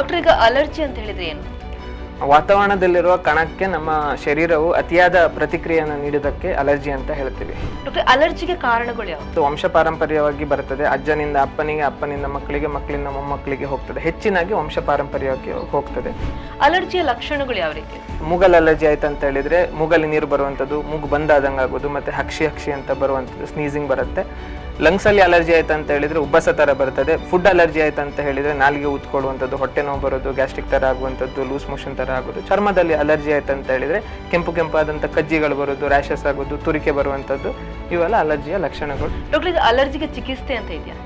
Doctor ಈಗ allergy ಅಂತ ಹೇಳಿದ್ರೆ ಏನು? ವಾತಾವರಣದಲ್ಲಿರುವ ಕಣಕ್ಕೆ ನಮ್ಮ ಶರೀರವು ಅತಿಯಾದ ಪ್ರತಿಕ್ರಿಯೆಯನ್ನು ನೀಡುವುದಕ್ಕೆ ಅಲರ್ಜಿ ಅಂತ ಹೇಳ್ತೀವಿ. ಡಾಕ್ಟರ್ ಅಲರ್ಜಿಗೆ ಕಾರಣಗಳು ಯಾವುದು? ವಂಶ ಪಾರಂಪರ್ಯವಾಗಿ ಬರುತ್ತದೆ ಅಜ್ಜನಿಂದ ಅಪ್ಪನಿಗೆ ಅಪ್ಪನಿಂದ ಮಕ್ಕಳಿಗೆ ಮಕ್ಕಳಿಂದ ಮೊಮ್ಮಕ್ಕಳಿಗೆ ಹೋಗ್ತದೆ. ಹೆಚ್ಚಿನಾಗಿ ವಂಶ ಪಾರಂಪರ್ಯವಾಗಿ ಹೋಗ್ತದೆ. ಅಲರ್ಜಿಯ ಲಕ್ಷಣಗಳು ಯಾವ ರೀತಿ? ಮೂಗಲ್ ಅಲರ್ಜಿ ಆಯ್ತು ಅಂತ ಹೇಳಿದ್ರೆ ಮೂಗಲ್ಲಿ ನೀರು ಬರುವಂಥದ್ದು ಮೂಗು ಬಂದಾದಂಗೆ ಆಗೋದು ಮತ್ತೆ ಹಕ್ಷಿ ಹಕ್ಷಿ ಅಂತ ಬರುವಂಥದ್ದು ಸ್ನೀಸಿಂಗ್ ಬರುತ್ತೆ. ಲಂಗ್ಸ್ ಅಲ್ಲಿ ಅಲರ್ಜಿ ಆಯ್ತು ಅಂತ ಹೇಳಿದ್ರೆ ಉಬ್ಬಸ ತರ ಬರ್ತದೆ. ಫುಡ್ ಅಲರ್ಜಿ ಆಯ್ತು ಅಂತ ಹೇಳಿದ್ರೆ ನಾಲಿಗೆ ಉತ್ಕೊಳ್ಳುವಂಥದ್ದು ಹೊಟ್ಟೆ ನೋವು ಬರೋದು, ಗ್ಯಾಸ್ಟ್ರಿಕ್ ತರ ಆಗುವಂಥದ್ದು, ಲೂಸ್ ಮೋಷನ್ ತರ ಆಗೋದು. ಚರ್ಮದಲ್ಲಿ ಅಲರ್ಜಿ ಆಯ್ತು ಅಂತ ಹೇಳಿದ್ರೆ ಕೆಂಪು ಕೆಂಪಾದಂಥ ಕಜ್ಜಿಗಳು ಬರೋದು, ರ್ಯಾಷಸ್ ಆಗೋದು, ತುರಿಕೆ ಬರುವಂಥದ್ದು, ಇವೆಲ್ಲ ಅಲರ್ಜಿಯ ಲಕ್ಷಣಗಳು. ಡಾಕ್ಟರ್ ಅಲರ್ಜಿಗೆ ಚಿಕಿತ್ಸೆ ಅಂತ ಇದೆಯಾ?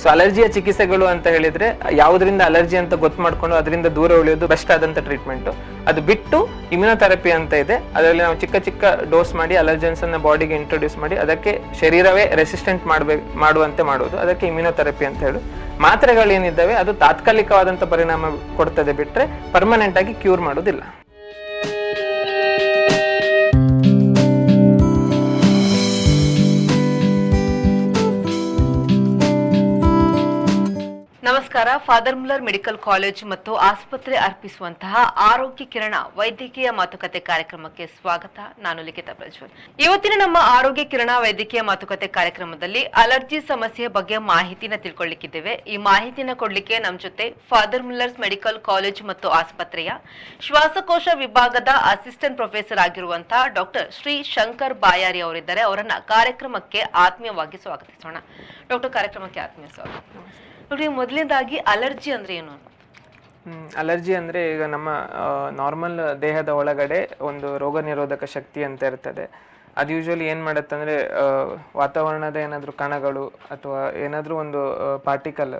ಸೊ ಅಲರ್ಜಿಯ ಚಿಕಿತ್ಸೆಗಳು ಅಂತ ಹೇಳಿದ್ರೆ ಯಾವುದರಿಂದ ಅಲರ್ಜಿ ಅಂತ ಗೊತ್ತು ಮಾಡ್ಕೊಂಡು ಅದರಿಂದ ದೂರ ಉಳಿಯೋದು ಬೆಸ್ಟ್ ಆದಂತ ಟ್ರೀಟ್ಮೆಂಟ್ ಅದು ಬಿಟ್ಟು ಇಮ್ಯುನೋಥೆರಪಿ ಅಂತ ಇದೆ. ಅದರಲ್ಲಿ ನಾವು ಚಿಕ್ಕ ಚಿಕ್ಕ ಡೋಸ್ ಮಾಡಿ ಅಲರ್ಜೆನ್ಸ್ ಅನ್ನ ಬಾಡಿಗೆ ಇಂಟ್ರೊಡ್ಯೂಸ್ ಮಾಡಿ ಅದಕ್ಕೆ ಶರೀರವೇ ರೆಸಿಸ್ಟೆಂಟ್ ಮಾಡ್ಬೇಕು ಮಾಡುವಂತೆ ಮಾಡೋದು. ಅದಕ್ಕೆ ಇಮ್ಯುನೋಥೆರಪಿ ಅಂತ ಹೇಳಿ. ಮಾತ್ರೆಗಳೇನಿದ್ದಾವೆ, ಅದು ತಾತ್ಕಾಲಿಕವಾದಂತ ಪರಿಣಾಮ ಕೊಡ್ತದೆ ಬಿಟ್ರೆ ಪರ್ಮನೆಂಟ್ ಆಗಿ ಕ್ಯೂರ್ ಮಾಡೋದಿಲ್ಲ. ನಮಸ್ಕಾರ. ಫಾದರ್ ಮುಲ್ಲರ್ ಮೆಡಿಕಲ್ ಕಾಲೇಜ್ ಮತ್ತು ಆಸ್ಪತ್ರೆ ಅರ್ಪಿಸುವಂತಹ ಆರೋಗ್ಯ ಕಿರಣ ವೈದ್ಯಕೀಯ ಮಾತುಕತೆ ಕಾರ್ಯಕ್ರಮಕ್ಕೆ ಸ್ವಾಗತ. ನಾನು ಲಿಖಿತ ಪ್ರಜ್ವಲ್. ಇವತ್ತಿನ ನಮ್ಮ ಆರೋಗ್ಯ ಕಿರಣ ವೈದ್ಯಕೀಯ ಮಾತುಕತೆ ಕಾರ್ಯಕ್ರಮದಲ್ಲಿ ಅಲರ್ಜಿ ಸಮಸ್ಯೆ ಬಗ್ಗೆ ಮಾಹಿತಿನ ತಿಳ್ಕೊಳ್ಳಿಕ್ಕಿದ್ದೇವೆ. ಈ ಮಾಹಿತಿನ ಕೊಡ್ಲಿಕ್ಕೆ ನಮ್ಮ ಜೊತೆ ಫಾದರ್ ಮುಲ್ಲರ್ಸ್ ಮೆಡಿಕಲ್ ಕಾಲೇಜ್ ಮತ್ತು ಆಸ್ಪತ್ರೆಯ ಶ್ವಾಸಕೋಶ ವಿಭಾಗದ ಅಸಿಸ್ಟೆಂಟ್ ಪ್ರೊಫೆಸರ್ ಆಗಿರುವಂತಹ ಡಾಕ್ಟರ್ ಶ್ರೀ ಶಂಕರ್ ಬಾಯಾರಿ ಅವರಿದ್ದಾರೆ. ಅವರನ್ನ ಕಾರ್ಯಕ್ರಮಕ್ಕೆ ಆತ್ಮೀಯವಾಗಿ ಸ್ವಾಗತಿಸೋಣ. ಡಾಕ್ಟರ್, ಕಾರ್ಯಕ್ರಮಕ್ಕೆ ಆತ್ಮೀಯ ಸ್ವಾಗತ. ನೋಡಿ ಮೊದಲನೇದಾಗಿ ಅಲರ್ಜಿ ಅಂದ್ರೆ ಏನು? ಅಲರ್ಜಿ ಅಂದ್ರೆ ಈಗ ನಮ್ಮ ನಾರ್ಮಲ್ ದೇಹದ ಒಳಗಡೆ ಒಂದು ರೋಗ ನಿರೋಧಕ ಶಕ್ತಿ ಅಂತ ಇರ್ತದೆ. ಅದು ಯೂಶ್ವಲಿ ಏನು ಮಾಡುತ್ತೆ ಅಂದ್ರೆ ವಾತಾವರಣದ ಏನಾದರೂ ಕಣಗಳು ಅಥವಾ ಏನಾದರೂ ಒಂದು ಪಾರ್ಟಿಕಲ್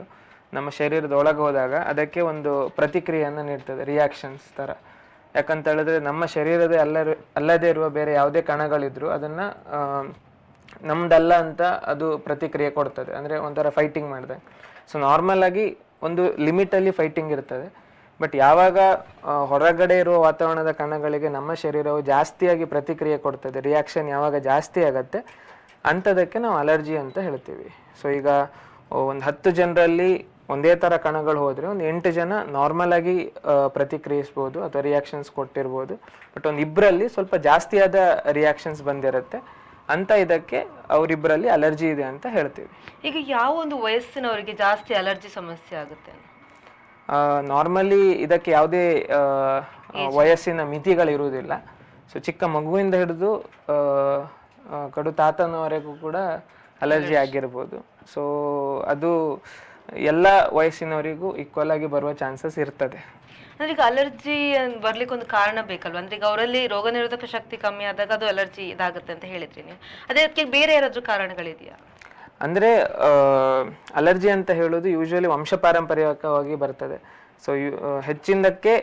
ನಮ್ಮ ಶರೀರದ ಒಳಗೆ ಹೋದಾಗ ಅದಕ್ಕೆ ಒಂದು ಪ್ರತಿಕ್ರಿಯೆಯನ್ನು ನೀಡ್ತದೆ ರಿಯಾಕ್ಷನ್ಸ್ ಥರ ಯಾಕಂತ ಹೇಳಿದ್ರೆ ನಮ್ಮ ಶರೀರದ ಅಲ್ಲರೂ, ಅಲ್ಲದೆ ಇರುವ ಬೇರೆ ಯಾವುದೇ ಕಣಗಳಿದ್ರು ಅದನ್ನ ನಮ್ದಲ್ಲ ಅಂತ ಅದು ಪ್ರತಿಕ್ರಿಯೆ ಕೊಡ್ತದೆ. ಅಂದರೆ ಒಂಥರ ಫೈಟಿಂಗ್ ಮಾಡಿದೆ ಸೊ ನಾರ್ಮಲ್ ಆಗಿ ಒಂದು ಲಿಮಿಟಲ್ಲಿ ಫೈಟಿಂಗ್ ಇರ್ತದೆ. ಬಟ್ ಯಾವಾಗ ಹೊರಗಡೆ ಇರುವ ವಾತಾವರಣದ ಕಣಗಳಿಗೆ ನಮ್ಮ ಶರೀರವು ಜಾಸ್ತಿಯಾಗಿ ಪ್ರತಿಕ್ರಿಯೆ ಕೊಡ್ತದೆ ರಿಯಾಕ್ಷನ್ ಯಾವಾಗ ಜಾಸ್ತಿ ಆಗತ್ತೆ ಅಂಥದಕ್ಕೆ ನಾವು ಅಲರ್ಜಿ ಅಂತ ಹೇಳ್ತೀವಿ. ಸೊ ಈಗ ಒಂದು ಹತ್ತು ಜನರಲ್ಲಿ ಒಂದೇ ಥರ ಕಣಗಳು ಹೋದರೆ ಒಂದು ಎಂಟು ಜನ ನಾರ್ಮಲ್ ಆಗಿ ಆ, ಪ್ರತಿಕ್ರಿಯಿಸ್ಬೋದು ಅಥವಾ ರಿಯಾಕ್ಷನ್ಸ್ ಕೊಟ್ಟಿರ್ಬೋದು. ಬಟ್ ಒಂದು ಇಬ್ಬರಲ್ಲಿ ಸ್ವಲ್ಪ ಜಾಸ್ತಿಯಾದ ರಿಯಾಕ್ಷನ್ಸ್ ಬಂದಿರುತ್ತೆ. ಅಂತ ಇದಕ್ಕೆ ಅವರಿಬ್ಬರಲ್ಲಿ ಅಲರ್ಜಿ ಇದೆ ಅಂತ ಹೇಳ್ತೀವಿ. ಈಗ ಯಾವ ಒಂದು ವಯಸ್ಸಿನವರಿಗೆ ಜಾಸ್ತಿ ಅಲರ್ಜಿ ಸಮಸ್ಯೆ ಆಗುತ್ತೆ? ನಾರ್ಮಲಿ ಇದಕ್ಕೆ ಯಾವುದೇ ವಯಸ್ಸಿನ ಮಿತಿಗಳಿರುವುದಿಲ್ಲ ಸೊ ಚಿಕ್ಕ ಮಗುವಿಂದ ಹಿಡಿದು ಕಡು ತಾತನವರೆಗೂ ಕೂಡ ಅಲರ್ಜಿ ಆಗಿರ್ಬೋದು. ಸೊ ಅದು ಎಲ್ಲ ವಯಸ್ಸಿನವರಿಗೂ ಈಕ್ವಲ್ ಆಗಿ ಬರುವ ಚಾನ್ಸಸ್ ಇರ್ತದೆ. ಅಂದ್ರೆ ಈಗ ಅಲರ್ಜಿ ಬರ್ಲಿಕ್ಕೆ ಒಂದು ಕಾರಣ ಬೇಕಲ್ವಾ? ಅಂದ್ರೆ ಈಗ ಅವರಲ್ಲಿ ರೋಗ ನಿರೋಧಕ ಶಕ್ತಿ ಕಮ್ಮಿ ಆದಾಗ ಅದು ಅಲರ್ಜಿ ಇದಾಗುತ್ತೆ ಅಂತ ಹೇಳಿದ್ರಿ ನೀವು. ಅದೇ ಅದಕ್ಕೆ ಬೇರೆ ಯಾರಾದ್ರೂ ಕಾರಣಗಳಿದೆಯಾ? ಅಂದರೆ ಅಲರ್ಜಿ ಅಂತ ಹೇಳೋದು ಯೂಶುವಲಿ ವಂಶ ಪಾರಂಪರ್ಯಕವಾಗಿ ಬರ್ತದೆ ಸೊ ಹೆಚ್ಚಿನದಕ್ಕೆ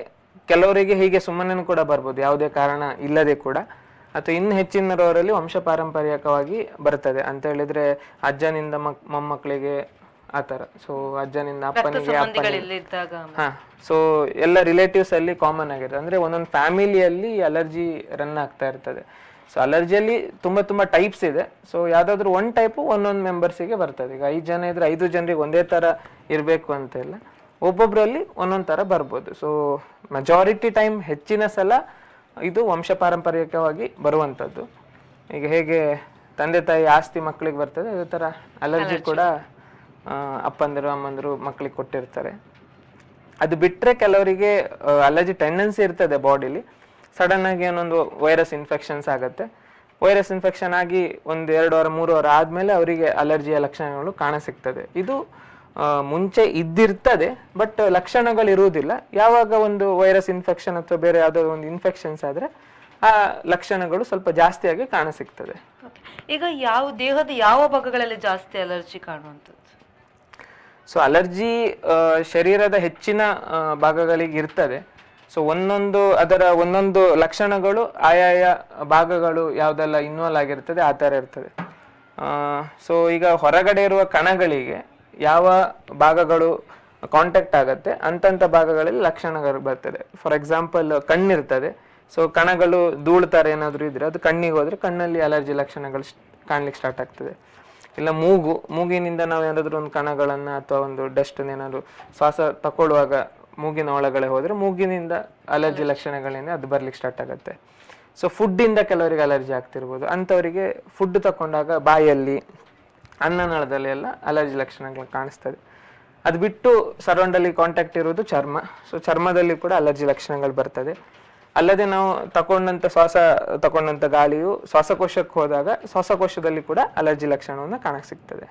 ಕೆಲವರಿಗೆ ಹೀಗೆ ಸುಮ್ಮನೆ ಕೂಡ ಬರ್ಬೋದು. ಯಾವುದೇ ಕಾರಣ ಇಲ್ಲದೆ ಕೂಡ. ಅಥವಾ ಇನ್ನು ಹೆಚ್ಚಿನವರಲ್ಲಿ ವಂಶ ಪಾರಂಪರ್ಯಕವಾಗಿ ಬರ್ತದೆ. ಅಂತ ಹೇಳಿದ್ರೆ, ಅಜ್ಜನಿಂದ ಮಕ್, ಮೊಮ್ಮಕ್ಕಳಿಗೆ ಆ ಥರ. ಸೊ ಅಜ್ಜನಿಂದ ಅಪ್ಪನಿಗೆ ಅಪ್ಪನಿಗೆ. ಹಾ. ಸೊ ಎಲ್ಲ ರಿಲೇಟಿವ್ಸ್ ಅಲ್ಲಿ ಕಾಮನ್ ಆಗಿದೆ. ಅಂದ್ರೆ ಒಂದೊಂದು ಫ್ಯಾಮಿಲಿಯಲ್ಲಿ ಅಲರ್ಜಿ ರನ್ ಆಗ್ತಾ ಇರ್ತದೆ. ಸೊ ಅಲರ್ಜಿಯಲ್ಲಿ ತುಂಬಾ ತುಂಬಾ ಟೈಪ್ಸ್ ಇದೆ. ಸೊ ಯಾವ್ದಾದ್ರು ಒನ್ ಟೈಪು ಒಂದೊಂದು ಮೆಂಬರ್ಸಿಗೆ ಬರ್ತದೆ. ಈಗ ಐದು ಜನ ಇದ್ರೆ ಐದು ಜನರಿಗೆ ಒಂದೇ ತರ ಇರಬೇಕು ಅಂತ ಇಲ್ಲ. ಒಬ್ಬೊಬ್ಬರಲ್ಲಿ ಒಂದೊಂದು ತರ ಬರ್ಬೋದು. ಸೊ ಮೆಜಾರಿಟಿ ಟೈಮ್ ಹೆಚ್ಚಿನ ಸಲ ಇದು ವಂಶ ಪಾರಂಪರಿಕವಾಗಿ ಬರುವಂಥದ್ದು ಈಗ ಹೇಗೆ ತಂದೆ ತಾಯಿ ಆಸ್ತಿ ಮಕ್ಕಳಿಗೆ ಬರ್ತದೆ ಅದೇ ಥರ ಅಲರ್ಜಿ ಕೂಡ ಅಪ್ಪಂದಿರು, ಅಮ್ಮಂದಿರು ಮಕ್ಕಳಿಗೆ ಕೊಟ್ಟಿರ್ತಾರೆ. ಅದು ಬಿಟ್ಟರೆ ಕೆಲವರಿಗೆ ಅಲರ್ಜಿ ಟೆಂಡೆನ್ಸಿ ಇರ್ತದೆ ಬಾಡಿಲಿ. ಸಡನ್ ಆಗಿ ಏನೊಂದು ವೈರಸ್ ಇನ್ಫೆಕ್ಷನ್ಸ್ ಆಗುತ್ತೆ. ವೈರಸ್ ಇನ್ಫೆಕ್ಷನ್ ಆಗಿ ಒಂದು ಎರಡು ವಾರ, ಮೂರು ವಾರ ಆದಮೇಲೆ ಅವರಿಗೆ ಅಲರ್ಜಿಯ ಲಕ್ಷಣಗಳು ಕಾಣಸಿಗ್ತದೆ ಇದು ಮುಂಚೆ ಇದ್ದಿರ್ತದೆ ಬಟ್ ಲಕ್ಷಣಗಳು ಇರುವುದಿಲ್ಲ. ಯಾವಾಗ ಒಂದು ವೈರಸ್ ಇನ್ಫೆಕ್ಷನ್ ಅಥವಾ ಬೇರೆ ಯಾವುದಾದ್ರು ಒಂದು ಇನ್ಫೆಕ್ಷನ್ಸ್ ಆದರೆ ಆ ಲಕ್ಷಣಗಳು ಸ್ವಲ್ಪ ಜಾಸ್ತಿಯಾಗಿ ಕಾಣಸಿಗ್ತದೆ. ಈಗ ಯಾವ ದೇಹದ ಯಾವ ಭಾಗಗಳಲ್ಲಿ ಜಾಸ್ತಿ ಅಲರ್ಜಿ ಕಾಣುವಂಥದ್ದು? ಸೊ ಅಲರ್ಜಿ ಶರೀರದ ಹೆಚ್ಚಿನ ಭಾಗಗಳಿಗೆ ಇರ್ತದೆ. ಸೊ ಒಂದೊಂದು, ಅದರ ಒಂದೊಂದು ಲಕ್ಷಣಗಳು ಆಯಾಯ ಭಾಗಗಳು ಯಾವುದೆಲ್ಲ ಇನ್ವಾಲ್ವ್ ಆಗಿರ್ತದೆ, ಆ ಥರ ಇರ್ತದೆ. ಸೊ ಈಗ ಹೊರಗಡೆ ಇರುವ ಕಣಗಳಿಗೆ ಯಾವ ಭಾಗಗಳು ಕಾಂಟ್ಯಾಕ್ಟ್ ಆಗುತ್ತೆ ಅಂತಂಥ ಭಾಗಗಳಲ್ಲಿ ಲಕ್ಷಣಗಳು ಬರ್ತದೆ. For example ಕಣ್ಣಿರ್ತದೆ. ಸೊ ಕಣಗಳು ಧೂಳ್ತಾರೆ ಏನಾದರೂ ಇದ್ರೆ, ಅದು ಕಣ್ಣಿಗೆ ಹೋದರೆ ಕಣ್ಣಲ್ಲಿ ಅಲರ್ಜಿ ಲಕ್ಷಣಗಳು ಕಾಣ್ಲಿಕ್ಕೆ ಸ್ಟಾರ್ಟ್ ಆಗ್ತದೆ. ಇಲ್ಲ ಮೂಗು ಮೂಗಿನಿಂದ ನಾವು ಏನಾದರೂ ಒಂದು ಕಣಗಳನ್ನು ಅಥವಾ ಒಂದು ಡಸ್ಟ್ ಏನಾದರೂ ಶ್ವಾಸ ತಕೊಳ್ಳುವಾಗ ಮೂಗಿನ ಒಳಗಡೆ ಹೋದರೆ ಮೂಗಿನಿಂದ ಅಲರ್ಜಿ ಲಕ್ಷಣಗಳಿಂದ ಅದು ಬರ್ಲಿಕ್ಕೆ ಸ್ಟಾರ್ಟ್ ಆಗುತ್ತೆ. ಸೊ ಫುಡ್ಡಿಂದ ಕೆಲವರಿಗೆ ಅಲರ್ಜಿ ಆಗ್ತಿರ್ಬೋದು. ಅಂಥವರಿಗೆ ಫುಡ್ ತಕೊಂಡಾಗ ಬಾಯಲ್ಲಿ ಅನ್ನನಳದಲ್ಲಿ ಎಲ್ಲ ಅಲರ್ಜಿ ಲಕ್ಷಣಗಳು ಕಾಣಿಸ್ತದೆ. ಅದು ಬಿಟ್ಟು ಸರೌಂಡಲ್ಲಿ ಕಾಂಟ್ಯಾಕ್ಟ್ ಇರೋದು ಚರ್ಮ. ಸೊ ಚರ್ಮದಲ್ಲಿ ಕೂಡ ಅಲರ್ಜಿ ಲಕ್ಷಣಗಳು ಬರ್ತದೆ. ಅಲ್ಲದೆ ನಾವು ತಕೊಂಡಂತ ಶ್ವಾಸ ತಕೊಂಡಂತ ಗಾಳಿಯು ಶ್ವಾಸಕೋಶಕ್ಕೆ ಹೋದಾಗ ಶ್ವಾಸಕೋಶದಲ್ಲಿ ಕೂಡ ಅಲರ್ಜಿ ಲಕ್ಷಣವನ್ನು ಕಾಣಕ್ಕೆ ಸಿಗ್ತದೆ.